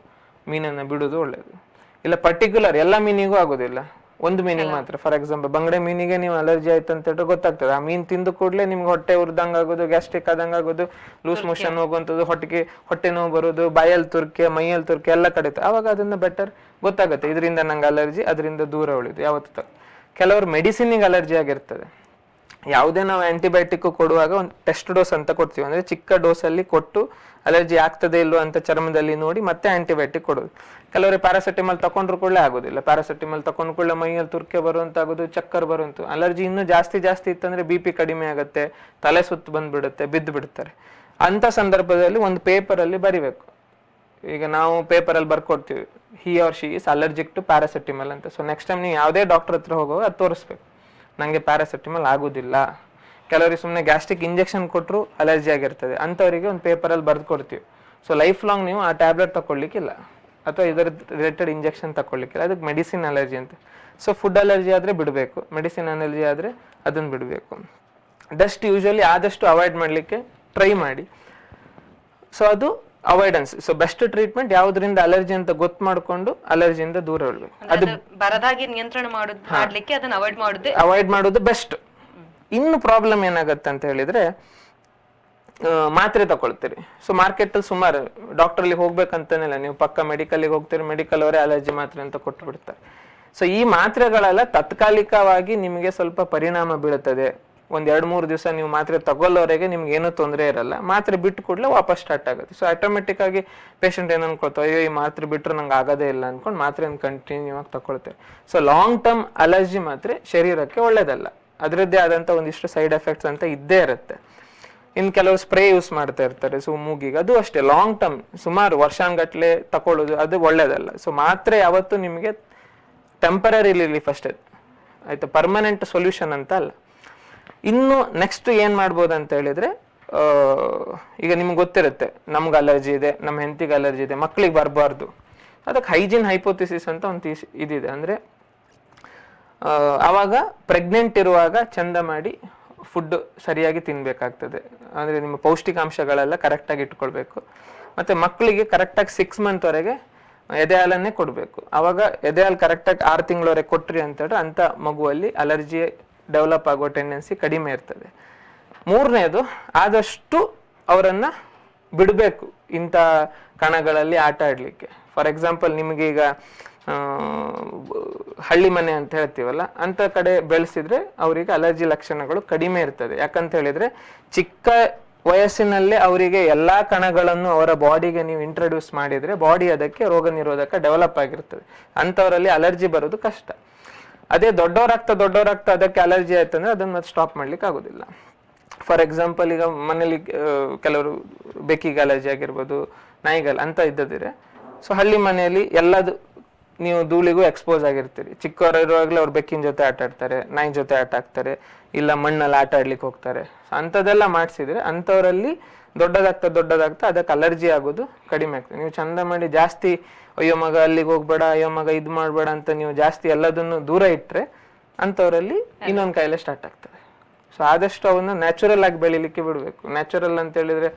ಮೀನನ್ನ ಬಿಡೋದು ಒಳ್ಳೆಯದು ಇಲ್ಲ ಪರ್ಟಿಕ್ಯುಲರ್ ಎಲ್ಲ ಮೀನಿಗೂ ಆಗೋದಿಲ್ಲ. ಒಂದು ಮೀನಿಗೆ ಮಾತ್ರ. ಫಾರ್ ಎಕ್ಸಾಂಪಲ್ ಬಂಗಡೆ ಮೀನಿಗೆ ನೀವು ಅಲರ್ಜಿ ಆಯ್ತು ಅಂತ ಹೇಳಿದ್ರೆ ಗೊತ್ತಾಗ್ತದೆ. ಆ ಮೀನ್ ತಿಂದು ಕೂಡಲೇ ನಿಮ್ಗೆ ಹೊಟ್ಟೆ ಉರ್ದಂಗ್ ಆಗೋದು ಗ್ಯಾಸ್ಟ್ರಿಕ್ ಆದಂಗ್ ಆಗೋದು ಲೂಸ್ ಮೋಷನ್ ಹೋಗುವಂಥದ್ದು ಹೊಟ್ಟೆಗೆ ಹೊಟ್ಟೆ ನೋವು ಬರೋದು ಬಾಯಲ್ಲಿ ತುರ್ಕೆ ಮೈಯಲ್ಲಿ ತುರ್ಕೆ ಎಲ್ಲ ಕಡಿತ ಆವಾಗ ಅದನ್ನ ಬೆಟರ್ ಗೊತ್ತಾಗುತ್ತೆ. ಇದರಿಂದ ನಂಗೆ ಅಲರ್ಜಿ ಅದರಿಂದ ದೂರ ಉಳಿದು ಯಾವತ್ತು ತ- ಕೆಲವರು ಮೆಡಿಸಿನ್ಗೆ ಅಲರ್ಜಿ ಆಗಿರ್ತದೆ. ಯಾವುದೇ ನಾವು ಆಂಟಿಬಯೋಟಿಕ್ ಕೊಡುವಾಗ ಒಂದು ಟೆಸ್ಟ್ ಡೋಸ್ ಅಂತ ಕೊಡ್ತೀವಿ. ಅಂದರೆ ಚಿಕ್ಕ ಡೋಸಲ್ಲಿ ಕೊಟ್ಟು ಅಲರ್ಜಿ ಆಗ್ತದೆ ಇಲ್ಲೋ ಅಂತ ಚರ್ಮದಲ್ಲಿ ನೋಡಿ ಮತ್ತೆ ಆಂಟಿಬಯೋಟಿಕ್ ಕೊಡೋದು. ಕೆಲವರು ಪ್ಯಾರಾಸೆಟಮಾಲ್ ತಗೊಂಡ್ರು ಕೂಡಲೇ ಆಗೋದಿಲ್ಲ. ಪ್ಯಾರಾಸೆಟಮಾಲ್ ತಗೊಂಡು ಕೂಡಲೇ ಮೈಯಲ್ಲಿ ತುರ್ಕೆ ಬರುವಂತಾಗೋದು, ಚಕ್ಕರ್ ಬರುವಂತ. ಅಲರ್ಜಿ ಇನ್ನೂ ಜಾಸ್ತಿ ಜಾಸ್ತಿ ಇತ್ತಂದರೆ ಬಿ ಪಿ ಕಡಿಮೆ ಆಗುತ್ತೆ, ತಲೆ ಸುತ್ತು ಬಂದುಬಿಡುತ್ತೆ, ಬಿದ್ದು ಬಿಡ್ತಾರೆ. ಅಂಥ ಸಂದರ್ಭದಲ್ಲಿ ಒಂದು ಪೇಪರಲ್ಲಿ ಬರಿಬೇಕು. ಈಗ ನಾವು ಪೇಪರಲ್ಲಿ ಬರ್ಕೊಡ್ತೀವಿ. He or she is allergic to paracetamol ಅಂತ. ಸೊ ನೆಕ್ಸ್ಟ್ ಟೈಮ್ ನೀವು ಯಾವುದೇ ಡಾಕ್ಟರ್ ಹತ್ರ ಹೋಗುವಾಗ ಅದು ತೋರಿಸ್ಬೇಕು. ನಂಗೆ ಪ್ಯಾರಾಸೆಟಿಮಲ್ ಆಗೋದಿಲ್ಲ. ಕೆಲವರಿಗೆ ಸುಮ್ಮನೆ ಗ್ಯಾಸ್ಟ್ರಿಕ್ ಇಂಜೆಕ್ಷನ್ ಕೊಟ್ಟರು ಅಲರ್ಜಿ ಆಗಿರ್ತದೆ. ಅಂಥವರಿಗೆ ಒಂದು ಪೇಪರಲ್ಲಿ ಬರೆದು ಕೊಡ್ತೀವಿ. ಸೊ ಲೈಫ್ ಲಾಂಗ್ ನೀವು ಆ ಟ್ಯಾಬ್ಲೆಟ್ ತಗೊಳ್ಲಿಕ್ಕಿಲ್ಲ ಅಥವಾ ಇದರ ರಿಲೇಟೆಡ್ ಇಂಜೆಕ್ಷನ್ ತಗೊಳ್ಲಿಕ್ಕಿಲ್ಲ ಅದಕ್ಕೆ ಮೆಡಿಸಿನ್ ಅಲರ್ಜಿ ಅಂತ. ಸೊ ಫುಡ್ ಅಲರ್ಜಿ ಆದರೆ ಬಿಡಬೇಕು. ಮೆಡಿಸಿನ್ ಅಲರ್ಜಿ ಆದರೆ ಅದನ್ನು ಬಿಡಬೇಕು. ಡಸ್ಟ್ ಯೂಶಲಿ ಆದಷ್ಟು ಅವಾಯ್ಡ್ ಮಾಡಲಿಕ್ಕೆ ಟ್ರೈ ಮಾಡಿ. ಸೊ ಅದು ಅವಾಯ್ಡೆನ್ಸ್ ಸೊ ಬೆಸ್ಟ್ ಟ್ರೀಟ್ಮೆಂಟ್ ಯಾವ್ದ್ರಿಂದ ಅಲರ್ಜಿ ಅಂತ ಗೊತ್ತು ಮಾಡ್ಕೊಂಡು ಅಲರ್ಜಿಯಿಂದ ದೂರ ಇರಬೇಕು. ಅದು ಬರದಾಗಿ ನಿಯಂತ್ರಣ ಮಾಡೋದ್ ಮಾಡ್ಲಿಕ್ಕೆ ಅದನ್ನ ಅವಾಯ್ಡ್ ಮಾಡುದು ಅವಾಯ್ಡ್ ಮಾಡೋದು ಬೆಸ್ಟ್ ಇನ್ನು ಪ್ರಾಬ್ಲಮ್ ಏನಾಗತ್ತೆ ಅಂತ ಹೇಳಿದ್ರೆ ಮಾತ್ರೆ ತಗೊಳ್ತೀರಿ. ಸೊ ಮಾರ್ಕೆಟ್ ಅಲ್ಲಿ ಸುಮಾರು ಡಾಕ್ಟರ್ ಅಲ್ಲಿ ಹೋಗ್ಬೇಕಂತಾನಿಲ್ಲ. ನೀವು ಪಕ್ಕ ಮೆಡಿಕಲ್ಗೆ ಹೋಗ್ತೀರಿ ಮೆಡಿಕಲ್ ಅವರೇ ಅಲರ್ಜಿ ಮಾತ್ರೆ ಅಂತ ಕೊಟ್ಟು ಬಿಡ್ತಾರೆ ಸೊ ಈ ಮಾತ್ರೆಗಳೆಲ್ಲ ತಾತ್ಕಾಲಿಕವಾಗಿ ನಿಮಗೆ ಸ್ವಲ್ಪ ಪರಿಣಾಮ ಬೀಳುತ್ತದೆ ಒಂದ್ ಎರಡು ಮೂರು ದಿವಸ ನೀವು ಮಾತ್ರೆ ತಗೊಳ್ಳೋವರೆಗೆ ನಿಮ್ಗೆ ಏನೂ ತೊಂದರೆ ಇರಲ್ಲ. ಮಾತ್ರೆ ಬಿಟ್ಟು ಕೂಡಲೇ ವಾಪಸ್ ಸ್ಟಾರ್ಟ್ ಆಗುತ್ತೆ. ಸೊ ಆಟೋಮೆಟಿಕ್ ಆಗಿ ಪೇಷಂಟ್ ಏನ್ ಅನ್ಕೊಳ್ತಾರೆ ಅಯ್ಯೋ, ಈ ಮಾತ್ರೆ ಬಿಟ್ಟರೆ ನಂಗೆ ಆಗೋದೇ ಇಲ್ಲ ಅಂದ್ಕೊಂಡು ಮಾತ್ರೆಯನ್ನು ಕಂಟಿನ್ಯೂ ಆಗಿ ತಗೊಳ್ತೇವೆ ಸೊ ಲಾಂಗ್ ಟರ್ಮ್ ಅಲರ್ಜಿ ಮಾತ್ರೆ ಶರೀರಕ್ಕೆ ಒಳ್ಳೇದಲ್ಲ. ಅದರದ್ದೇ ಆದಂತ ಒಂದಿಷ್ಟು ಸೈಡ್ ಎಫೆಕ್ಟ್ಸ್ ಅಂತ ಇದ್ದೇ ಇರುತ್ತೆ. ಇನ್ ಕೆಲವು ಸ್ಪ್ರೇ ಯೂಸ್ ಮಾಡ್ತಾ ಇರ್ತಾರೆ. ಸೊ ಮೂಗಿಗೆ ಅದು ಅಷ್ಟೇ. ಲಾಂಗ್ ಟರ್ಮ್ ಸುಮಾರು ವರ್ಷಾನ್ಗಟ್ಲೆ ತಕೊಳ್ಳೋದು ಅದು ಒಳ್ಳೇದಲ್ಲ. ಸೊ ಮಾತ್ರೆ ಯಾವತ್ತು ನಿಮಗೆ ಟೆಂಪರರಿ ರಿಲೀಫ್ ಅಷ್ಟೇ. ಆಯ್ತು? ಪರ್ಮನೆಂಟ್ ಸೊಲ್ಯೂಷನ್ ಅಂತ ಅಲ್ಲ. ಇನ್ನು ನೆಕ್ಸ್ಟ್ ಏನ್ ಮಾಡ್ಬೋದು ಅಂತ ಹೇಳಿದ್ರೆ ಈಗ ನಿಮ್ಗೆ ಗೊತ್ತಿರುತ್ತೆ, ನಮ್ಗೆ ಅಲರ್ಜಿ ಇದೆ ನಮ್ಮ ಹೆಂಡತಿಗೆ ಅಲರ್ಜಿ ಇದೆ, ಮಕ್ಳಿಗೆ ಬರಬಾರ್ದು. ಅದಕ್ಕೆ ಹೈಜಿನ್ ಹೈಪೋಥಿಸಿಸ್ ಅಂತ ಒಂದು ಇದಿದೆ. ಅಂದ್ರೆ ಆವಾಗ ಪ್ರೆಗ್ನೆಂಟ್ ಇರುವಾಗ ಚಂದ ಮಾಡಿ ಫುಡ್ ಸರಿಯಾಗಿ ತಿನ್ಬೇಕಾಗ್ತದೆ. ಅಂದ್ರೆ ನಿಮ್ಮ ಪೌಷ್ಟಿಕಾಂಶಗಳೆಲ್ಲ ಕರೆಕ್ಟಾಗಿ ಇಟ್ಕೊಳ್ಬೇಕು. ಮತ್ತೆ ಮಕ್ಕಳಿಗೆ ಕರೆಕ್ಟಾಗಿ ಸಿಕ್ಸ್ ಮಂತ್ ವರೆಗೆ ಎದೆ ಹಾಲನ್ನೇ ಕೊಡಬೇಕು. ಅವಾಗ ಎದೆ ಹಾಲು ಕರೆಕ್ಟಾಗಿ ಆರು ತಿಂಗಳವರೆಗೆ ಕೊಟ್ರಿ ಅಂತ ಹೇಳಿದ್ರೆ, ಅಂಥ ಮಗುವಲ್ಲಿ ಅಲರ್ಜಿ ಡೆವಲಪ್ ಆಗೋ ಟೆಂಡೆನ್ಸಿ ಕಡಿಮೆ ಇರ್ತದೆ. ಮೂರನೇದು ಆದಷ್ಟು ಅವರನ್ನು ಬಿಡಬೇಕು ಇಂಥ ಕಣಗಳಲ್ಲಿ ಆಟ ಆಡಲಿಕ್ಕೆ. ಫಾರ್ ಎಕ್ಸಾಂಪಲ್ ನಿಮಗೀಗ ಹಳ್ಳಿ ಮನೆ ಅಂತ ಹೇಳ್ತೀವಲ್ಲ ಅಂತ ಕಡೆ ಬೆಳೆಸಿದ್ರೆ ಅವರಿಗೆ ಅಲರ್ಜಿ ಲಕ್ಷಣಗಳು ಕಡಿಮೆ ಇರ್ತದೆ. ಯಾಕಂತ ಹೇಳಿದ್ರೆ ಚಿಕ್ಕ ವಯಸ್ಸಿನಲ್ಲೇ ಅವರಿಗೆ ಎಲ್ಲಾ ಕಣಗಳನ್ನು ಅವರ ಬಾಡಿಗೆ ನೀವು ಇಂಟ್ರೊಡ್ಯೂಸ್ ಮಾಡಿದ್ರೆ ಬಾಡಿ ಅದಕ್ಕೆ ರೋಗ ನಿರೋಧಕ ಡೆವಲಪ್ ಆಗಿರ್ತದೆ. ಅಂಥವರಲ್ಲಿ ಅಲರ್ಜಿ ಬರೋದು ಕಷ್ಟ. ಅದೇ ದೊಡ್ಡವರಾಗ್ತಾ ದೊಡ್ಡವರಾಗ್ತಾ ಅದಕ್ಕೆ ಅಲರ್ಜಿ ಆಯ್ತು ಅಂದ್ರೆ ಅದನ್ನ ಮತ್ತೆ ಸ್ಟಾಪ್ ಮಾಡ್ಲಿಕ್ಕೆ ಆಗೋದಿಲ್ಲ. ಫಾರ್ ಎಕ್ಸಾಂಪಲ್ ಈಗ ಮನೇಲಿ ಕೆಲವರು ಬೆಕ್ಕಿಗೆ ಅಲರ್ಜಿ ಆಗಿರ್ಬೋದು, ನಾಯಿಗಲ್ ಅಂತ ಇದ್ದದಿರೆ ಸೊ ಹಳ್ಳಿ ಮನೆಯಲ್ಲಿ ಎಲ್ಲದು ನೀವು ಧೂಳಿಗೂ ಎಕ್ಸ್ಪೋಸ್ ಆಗಿರ್ತೀರಿ. ಚಿಕ್ಕವರು ಇರುವಾಗಲೇ ಅವ್ರು ಬೆಕ್ಕಿನ ಜೊತೆ ಆಟ ಆಡ್ತಾರೆ ನಾಯಿ ಜೊತೆ ಆಟ ಆಗ್ತಾರೆ, ಇಲ್ಲ ಮಣ್ಣಲ್ಲಿ ಆಟ ಆಡ್ಲಿಕ್ಕೆ ಹೋಗ್ತಾರೆ. ಅಂಥದ್ದೆಲ್ಲ ಮಾಡಿಸಿದ್ರೆ ಅಂಥವರಲ್ಲಿ ದೊಡ್ಡದಾಗ್ತಾ ದೊಡ್ಡದಾಗ್ತಾ ಅದಕ್ಕೆ ಅಲರ್ಜಿ ಆಗೋದು ಕಡಿಮೆ ಆಗ್ತದೆ. ನೀವು ಚಂದ ಮಾಡಿ ಜಾಸ್ತಿ ಅಯ್ಯೋ ಮಗ ಅಲ್ಲಿಗೆ ಹೋಗ್ಬೇಡ ಅಯ್ಯೋ ಮಗ ಇದು ಮಾಡಬೇಡ ಅಂತ ನೀವು ಜಾಸ್ತಿ ಎಲ್ಲದನ್ನು ದೂರ ಇಟ್ಟರೆ ಅಂಥವರಲ್ಲಿ ಇನ್ನೊಂದು ಕಾಯಿಲೆ ಸ್ಟಾರ್ಟ್ ಆಗ್ತದೆ. ಸೊ ಆದಷ್ಟು ಅವನ್ನ ನ್ಯಾಚುರಲ್ ಆಗಿ ಬೆಳಿಲಿಕ್ಕೆ ಬಿಡಬೇಕು. ನ್ಯಾಚುರಲ್ ಅಂತ ಹೇಳಿದ್ರೆ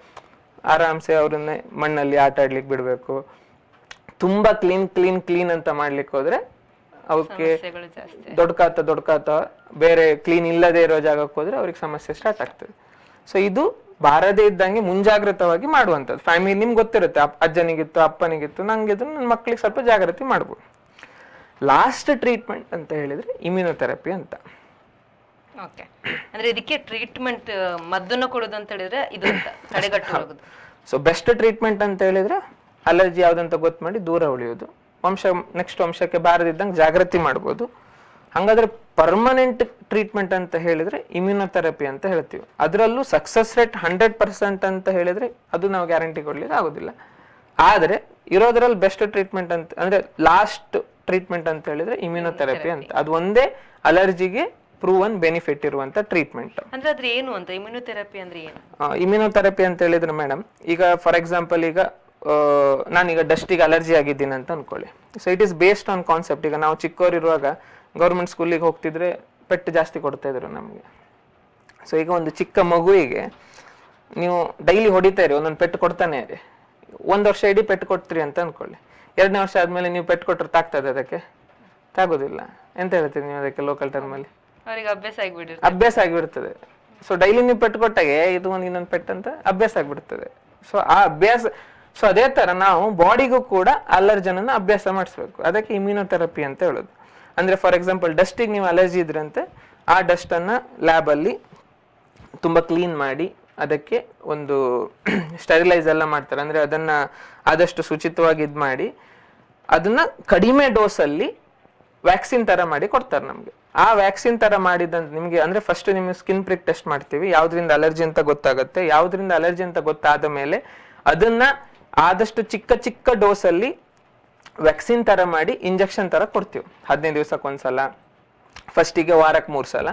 ಆರಾಮ್ಸೆ ಅವ್ರನ್ನ ಮಣ್ಣಲ್ಲಿ ಆಟ ಆಡ್ಲಿಕ್ಕೆ ಬಿಡಬೇಕು. ತುಂಬಾ ಕ್ಲೀನ್ ಕ್ಲೀನ್ ಕ್ಲೀನ್ ಅಂತ ಮಾಡ್ಲಿಕ್ಕೆ ಹೋದ್ರೆ ಅವಕ್ಕೆ ದೊಡ್ಕಾತ ದೊಡ್ಕಾತ ಬೇರೆ ಕ್ಲೀನ್ ಇಲ್ಲದೆ ಇರೋ ಜಾಗಕ್ಕೆ ಹೋದ್ರೆ ಅವ್ರಿಗೆ ಸಮಸ್ಯೆ ಸ್ಟಾರ್ಟ್ ಆಗ್ತದೆ. ಸೊ ಇದು ಬಾರದೇ ಇದ್ದಂಗೆ ಮುಂಜಾಗ್ರತವಾಗಿ ಮಾಡುವಂಥದ್ದು. ಫ್ಯಾಮಿಲಿ ನಿಮ್ಗೆ ಗೊತ್ತಿರುತ್ತೆ ಅಪ್- ಅಜ್ಜನಿಗಿತ್ತು ಅಪ್ಪನಿಗಿತ್ತು ನಂಗಿತ್ತು ನನ್ನ ಮಕ್ಕಳಿಗೆ ಸ್ವಲ್ಪ ಜಾಗೃತಿ ಮಾಡ್ಬೋದು. ಲಾಸ್ಟ್ ಟ್ರೀಟ್ಮೆಂಟ್ ಅಂತ ಹೇಳಿದ್ರೆ ಇಮ್ಯುನೋಥೆರಪಿ ಅಂತ. ಓಕೆ ಅಂದ್ರೆ ಇದಕ್ಕೆ ಟ್ರೀಟ್ಮೆಂಟ್ ಮದ್ದನ್ನು ಕೊಡೋದು ಅಂತ ಹೇಳಿದ್ರೆ ಇದು ಅಂತ ತಡೆಗಟ್ಟುವುದು ಸೊ ಬೆಸ್ಟ್ ಟ್ರೀಟ್ಮೆಂಟ್ ಅಂತ ಹೇಳಿದ್ರೆ ಅಲರ್ಜಿ ಯಾವ್ದಂತ ಗೊತ್ತು ಮಾಡಿ ದೂರ ಉಳಿಯೋದು. ವಂಶ ನೆಕ್ಸ್ಟ್ ವಂಶಕ್ಕೆ ಬಾರದಿದ್ದಂಗೆ ಜಾಗೃತಿ ಮಾಡ್ಬೋದು. ಹಾಗಾದ್ರೆ ಪರ್ಮನೆಂಟ್ ಟ್ರೀಟ್ಮೆಂಟ್ ಅಂತ ಹೇಳಿದ್ರೆ ಇಮ್ಯುನೊಥೆರಪಿ ಅಂತ ಹೇಳ್ತೀವಿ. ಅದರಲ್ಲೂ ಸಕ್ಸಸ್ ರೇಟ್ ಹಂಡ್ರೆಡ್ ಪರ್ಸೆಂಟ್ ಅಂತ ಹೇಳಿದ್ರೆ ಅದು ನಾವು ಗ್ಯಾರಂಟಿ ಕೊಡ್ಲಿಕ್ಕೆ ಆಗೋದಿಲ್ಲ. ಆದ್ರೆ ಇರೋದ್ರಲ್ಲಿ ಬೆಸ್ಟ್ ಟ್ರೀಟ್ಮೆಂಟ್ ಅಂತ ಅಂದ್ರೆ ಲಾಸ್ಟ್ ಟ್ರೀಟ್ಮೆಂಟ್ ಅಂತ ಹೇಳಿದ್ರೆ ಇಮ್ಯುನೊಥೆರಪಿ ಅಂತ. ಅದು ಒಂದೇ ಅಲರ್ಜಿಗೆ ಪ್ರೂವನ್ ಬೆನಿಫಿಟ್ ಇರುವಂತ ಟ್ರೀಟ್ಮೆಂಟ್ ಅಂದ್ರೆ ಅದ್ರ ಏನು ಅಂತ ಇಮ್ಯುನೋಥೆರಪಿ ಅಂದ್ರೆ ಏನು? ಇಮ್ಯುನೊಥೆರಪಿ ಅಂತ ಹೇಳಿದ್ರೆ ಮೇಡಮ್ ಈಗ ಫಾರ್ ಎಕ್ಸಾಂಪಲ್ ಈಗ ನಾನೀಗ ಡಸ್ಟಿಗೆ ಅಲರ್ಜಿ ಆಗಿದ್ದೀನಿ ಅಂತ ಅನ್ಕೊಳ್ಳಿ. So it is based on concept ಈಗ ನಾವು ಚಿಕ್ಕವರಿರುವಾಗ ಗೌರ್ಮೆಂಟ್ ಸ್ಕೂಲಿಗೆ ಹೋಗ್ತಿದ್ರೆ ಪೆಟ್ಟು ಜಾಸ್ತಿ ಕೊಡ್ತಾ ಇದ್ರು ನಮಗೆ. ಸೊ ಈಗ ಒಂದು ಚಿಕ್ಕ ಮಗುವಿಗೆ ನೀವು ಡೈಲಿ ಹೊಡಿತಾ ಇರಿ ಒಂದೊಂದು ಪೆಟ್ಟು ಕೊಡ್ತಾನೆ ಇರಿ. ಒಂದು ವರ್ಷ ಇಡೀ ಪೆಟ್ಟು ಕೊಡ್ತೀರಿ ಅಂತ ಅಂದ್ಕೊಳ್ಳಿ ಎರಡನೇ ವರ್ಷ ಆದಮೇಲೆ ನೀವು ಪೆಟ್ಟು ಕೊಟ್ಟರೆ ತಾಗ್ತದೆ ಅದಕ್ಕೆ? ತಾಗೋದಿಲ್ಲ. ಎಂತ ಹೇಳ್ತೀರಿ ನೀವು ಅದಕ್ಕೆ ಲೋಕಲ್ ಟರ್ಮಲ್ಲಿ ಅವರಿಗೆ ಅಭ್ಯಾಸ ಆಗಿಬಿಡುತ್ತೆ ಅಭ್ಯಾಸ ಆಗಿಬಿಡ್ತದೆ. ಸೊ ಡೈಲಿ ನೀವು ಪೆಟ್ಟು ಕೊಟ್ಟಾಗೆ ಇದು ಒಂದು ಇನ್ನೊಂದು ಪೆಟ್ಟು ಅಂತ ಅಭ್ಯಾಸ ಆಗಿಬಿಡ್ತದೆ. ಸೊ ಆ ಅಭ್ಯಾಸ ಸೊ ಅದೇ ತರ ನಾವು ಬಾಡಿಗೂ ಕೂಡ ಅಲರ್ಜನನ್ನು ಅಭ್ಯಾಸ ಮಾಡಿಸ್ಬೇಕು. ಅದಕ್ಕೆ ಇಮ್ಯುನೋಥೆರಪಿ ಅಂತ ಹೇಳೋದು. ಅಂದ್ರೆ ಫಾರ್ ಎಕ್ಸಾಂಪಲ್ ಡಸ್ಟಿಗೆ ನೀವು ಅಲರ್ಜಿ ಇದ್ರಂತೆ, ಆ ಡಸ್ಟ್ ಲ್ಯಾಬಲ್ಲಿ ತುಂಬಾ ಕ್ಲೀನ್ ಮಾಡಿ ಅದಕ್ಕೆ ಒಂದು ಸ್ಟೆರಿಲೈಸ್ ಎಲ್ಲ ಮಾಡ್ತಾರೆ. ಅಂದ್ರೆ ಅದನ್ನ ಆದಷ್ಟು ಶುಚಿತ್ವವಾಗಿ ಇದು ಮಾಡಿ ಅದನ್ನ ಕಡಿಮೆ ಡೋಸಲ್ಲಿ ವ್ಯಾಕ್ಸಿನ್ ತರ ಮಾಡಿ ಕೊಡ್ತಾರೆ ನಮಗೆ. ಆ ವ್ಯಾಕ್ಸಿನ್ ತರ ಮಾಡಿದಂತ ನಿಮಗೆ ಅಂದ್ರೆ ಫಸ್ಟ್ ನಿಮಗೆ ಸ್ಕಿನ್ ಪ್ರಿಕ್ ಟೆಸ್ಟ್ ಮಾಡ್ತೀವಿ, ಯಾವುದರಿಂದ ಅಲರ್ಜಿ ಅಂತ ಗೊತ್ತಾಗುತ್ತೆ, ಯಾವುದರಿಂದ ಅಲರ್ಜಿ ಅಂತ ಗೊತ್ತಾದ ಮೇಲೆ ಅದನ್ನ ಆದಷ್ಟು ಚಿಕ್ಕ ಚಿಕ್ಕ ಡೋಸಲ್ಲಿ ವ್ಯಾಕ್ಸಿನ್ ತರ ಮಾಡಿ ಇಂಜೆಕ್ಷನ್ ತರ ಕೊಡ್ತೀವಿ. ಹದಿನೈದು ಫಸ್ಟ್ ಫಸ್ಟಿಗೆ ವಾರಕ್ಕೆ ಮೂರು ಸಲ,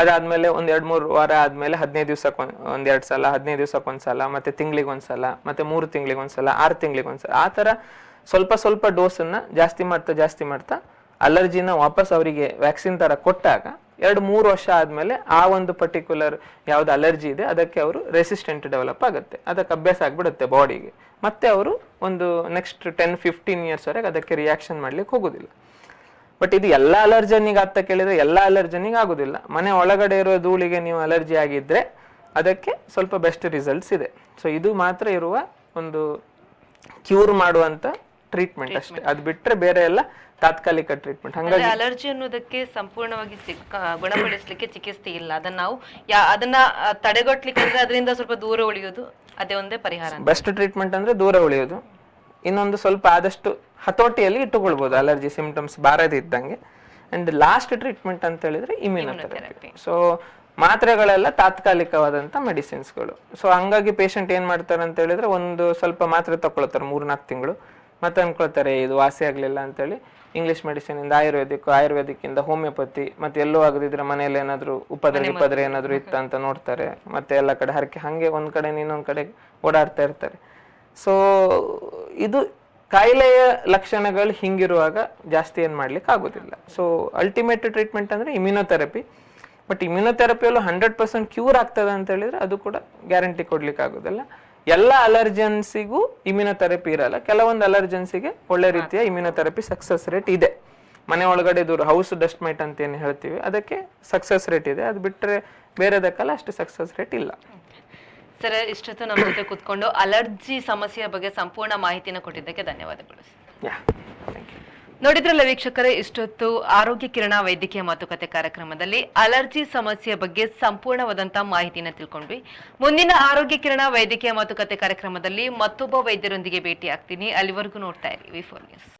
ಅದಾದಮೇಲೆ ಒಂದು ಎರಡು ಮೂರು ವಾರ ಆದಮೇಲೆ ಹದಿನೈದು ದಿವಸಕ್ಕೆ ಒಂದು ಒಂದೆರಡು ಸಲ, ಹದಿನೈದು ದಿವಸಕ್ಕೆ ಒಂದ್ಸಲ ಮತ್ತೆ ತಿಂಗಳಿಗೆ ಒಂದ್ಸಲ ಮತ್ತೆ ಮೂರು ತಿಂಗಳಿಗೆ ಒಂದ್ಸಲ ಆರು ತಿಂಗಳಿಗೆ ಒಂದ್ಸಲ ಆ ಥರ ಸ್ವಲ್ಪ ಸ್ವಲ್ಪ ಡೋಸನ್ನು ಜಾಸ್ತಿ ಮಾಡ್ತಾ ಜಾಸ್ತಿ ಮಾಡ್ತಾ ಅಲರ್ಜಿನ ವಾಪಸ್ ಅವರಿಗೆ ವ್ಯಾಕ್ಸಿನ್ ತರ ಕೊಟ್ಟಾಗ ಎರಡು ಮೂರು ವರ್ಷ ಆದಮೇಲೆ ಆ ಒಂದು ಪರ್ಟಿಕ್ಯುಲರ್ ಯಾವ್ದು ಅಲರ್ಜಿ ಇದೆ ಅದಕ್ಕೆ ಅವರು ರೆಸಿಸ್ಟೆಂಟ್ ಡೆವಲಪ್ ಆಗುತ್ತೆ. ಅದಕ್ಕೆ ಅಭ್ಯಾಸ ಆಗ್ಬಿಡುತ್ತೆ ಬಾಡಿಗೆ ಮತ್ತೆ ಅವರು ಒಂದು ನೆಕ್ಸ್ಟ್ ಟೆನ್ ಫಿಫ್ಟೀನ್ ಇಯರ್ಸ್ ವರೆಗೆ ಅದಕ್ಕೆ ರಿಯಾಕ್ಷನ್ ಮಾಡ್ಲಿಕ್ಕೆ ಹೋಗುದಿಲ್ಲ. ಬಟ್ ಇದು ಎಲ್ಲ ಅಲರ್ಜನಿಗೆ ಅಂತ ಕೇಳಿದ್ರೆ ಎಲ್ಲ ಅಲರ್ಜನಿಗೆ ಆಗುದಿಲ್ಲ. ಮನೆ ಒಳಗಡೆ ಇರೋ ಧೂಳಿಗೆ ನೀವು ಅಲರ್ಜಿ ಆಗಿದ್ರೆ ಅದಕ್ಕೆ ಸ್ವಲ್ಪ ಬೆಸ್ಟ್ ರಿಸಲ್ಟ್ಸ್ ಇದೆ. ಸೊ ಇದು ಮಾತ್ರ ಇರುವ ಒಂದು ಕ್ಯೂರ್ ಮಾಡುವಂತ ಟ್ರೀಟ್ಮೆಂಟ್ ಅಷ್ಟೇ. ಅದು ಬಿಟ್ರೆ ಬೇರೆ ಎಲ್ಲ ತಾತ್ಕಾಲಿಕ ಟ್ರೀಟ್ಮೆಂಟ್ ಹಂಗಾಗಿ ಅಲರ್ಜಿ ಅನ್ನೋದಕ್ಕೆ ಸಂಪೂರ್ಣವಾಗಿ ಗುಣಪಡಿಸಲಿಕ್ಕೆ ಚಿಕಿತ್ಸೆ ಇಲ್ಲ. ಅದನ್ನ ನಾವು ಅದನ್ನ ತಡೆಗಟ್ಟಲಿಕ್ಕೆ ಅಂದ್ರೆ ಅದರಿಂದ ಸ್ವಲ್ಪ ದೂರ ಉಳಿಯೋದು ಅದೇ ಒಂದೇ ಪರಿಹಾರ. ಬೆಸ್ಟ್ ಟ್ರೀಟ್ಮೆಂಟ್ ಅಂದ್ರೆ ದೂರ ಉಳಿಯೋದು. ಇನ್ನೊಂದು ಸ್ವಲ್ಪ ಆದಷ್ಟು ಹತೋಟಿಯಲ್ಲಿ ಇಟ್ಟುಕೊಳ್ಬೋದು ಅಲರ್ಜಿ ಸಿಂಪ್ಟಮ್ಸ್ ಬಾರದಿದ್ದಂಗೆ ಅಂಡ್ ಲಾಸ್ಟ್ ಟ್ರೀಟ್ಮೆಂಟ್ ಅಂತ ಹೇಳಿದ್ರೆ ಇಮ್ಯುನೋಥೆರಪಿ ಸೊ ಮಾತ್ರೆಗಳೆಲ್ಲ ತಾತ್ಕಾಲಿಕವಾದಂತ ಮೆಡಿಸಿನ್ಸ್ಗಳು ಸೊ ಹಂಗಾಗಿ ಪೇಷಂಟ್ ಏನ್ ಮಾಡ್ತಾರೆ ಅಂತ ಹೇಳಿದ್ರೆ ಒಂದು ಸ್ವಲ್ಪ ಮಾತ್ರೆ ತಗೊಳ್ತಾರೆ ಮೂರ್ನಾಲ್ಕು ತಿಂಗಳು. ಮತ್ತೆ ಅನ್ಕೊಳ್ತಾರೆ ಇದು ವಾಸಿ ಆಗ್ಲಿಲ್ಲ ಅಂತೇಳಿ ಇಂಗ್ಲಿಷ್ ಮೆಡಿಸಿನ್ ಇಂದ ಆಯುರ್ವೇದಿಕ್ ಆಯುರ್ವೇದಿಕ್ಕಿಂದ ಹೋಮಿಯೋಪತಿ ಮತ್ತೆ ಎಲ್ಲೂ ಆಗದಿದ್ರೆ ಮನೇಲಿ ಏನಾದರೂ ಉಪದ್ರ ಉಪದ್ರೆ ಏನಾದರೂ ಇತ್ತ ಅಂತ ನೋಡ್ತಾರೆ. ಮತ್ತೆ ಎಲ್ಲ ಕಡೆ ಹರಕೆ ಹಂಗೆ ಒಂದ್ ಕಡೆ ಇನ್ನೊಂದು ಕಡೆ ಓಡಾಡ್ತಾ ಇರ್ತಾರೆ. ಸೊ ಇದು ಕಾಯಿಲೆಯ ಲಕ್ಷಣಗಳು ಹಿಂಗಿರುವಾಗ ಜಾಸ್ತಿ ಏನ್ ಮಾಡ್ಲಿಕ್ಕೆ ಆಗೋದಿಲ್ಲ. ಸೊ ಅಲ್ಟಿಮೇಟ್ ಟ್ರೀಟ್ಮೆಂಟ್ ಅಂದ್ರೆ ಇಮ್ಯುನೋಥೆರಪಿ ಬಟ್ ಇಮ್ಯುನೋಥೆರಪಿಯಲ್ಲೂ ಹಂಡ್ರೆಡ್ ಪರ್ಸೆಂಟ್ ಕ್ಯೂರ್ ಆಗ್ತದೆ ಅಂತ ಹೇಳಿದ್ರೆ ಅದು ಕೂಡ ಗ್ಯಾರಂಟಿ ಕೊಡ್ಲಿಕ್ಕೆ ಆಗೋದಿಲ್ಲ. ಎಲ್ಲ ಅಲರ್ಜೆನ್ಸಿಗೂ ಇಮ್ಯುನೊಥೆರಪಿ ಇರಲ್ಲ. ಕೆಲವೊಂದು ಅಲರ್ಜೆನ್ಸಿಗೆ ಒಳ್ಳೆ ರೀತಿಯ ಇಮ್ಯುನೊಥೆರಪಿ ಸಕ್ಸಸ್ ರೇಟ್ ಇದೆ. ಮನೆ ಒಳಗಡೆ ದೂರ ಹೌಸ್ ಡಸ್ಟ್ ಮೈಟ್ ಅಂತ ಏನು ಹೇಳ್ತೀವಿ ಅದಕ್ಕೆ ಸಕ್ಸಸ್ ರೇಟ್ ಇದೆ. ಅದು ಬಿಟ್ಟರೆ ಬೇರೆದಕ್ಕೆಲ್ಲ ಅಷ್ಟು ಸಕ್ಸಸ್ ರೇಟ್ ಇಲ್ಲ. ಸರ್ ಇಷ್ಟೊತ್ತು ನಮ್ಮ ಜೊತೆ ಕೂತ್ಕೊಂಡು ಅಲರ್ಜಿ ಸಮಸ್ಯೆಯ ಬಗ್ಗೆ ಸಂಪೂರ್ಣ ಮಾಹಿತಿನ ಕೊಟ್ಟಿದ್ದಕ್ಕೆ ಧನ್ಯವಾದಗಳು. ಯಾ ಥ್ಯಾಂಕ್ ಯು ನೋಡಿದ್ರಲ್ಲ ವೀಕ್ಷಕರೇ, ಇಷ್ಟೊತ್ತು ಆರೋಗ್ಯ ಕಿರಣ ವೈದ್ಯಕೀಯ ಮಾತುಕತೆ ಕಾರ್ಯಕ್ರಮದಲ್ಲಿ ಅಲರ್ಜಿ ಸಮಸ್ಯೆ ಬಗ್ಗೆ ಸಂಪೂರ್ಣವಾದಂತಹ ಮಾಹಿತಿನ ತಿಳ್ಕೊಂಡ್ವಿ. ಮುಂದಿನ ಆರೋಗ್ಯ ಕಿರಣ ವೈದ್ಯಕೀಯ ಮಾತುಕತೆ ಕಾರ್ಯಕ್ರಮದಲ್ಲಿ ಮತ್ತೊಬ್ಬ ವೈದ್ಯರೊಂದಿಗೆ ಭೇಟಿ ಆಗ್ತೀನಿ ಅಲ್ಲಿವರೆಗೂ ನೋಡ್ತಾ ಇರಿ ವಿ ಫೋರ್ ನ್ಯೂಸ್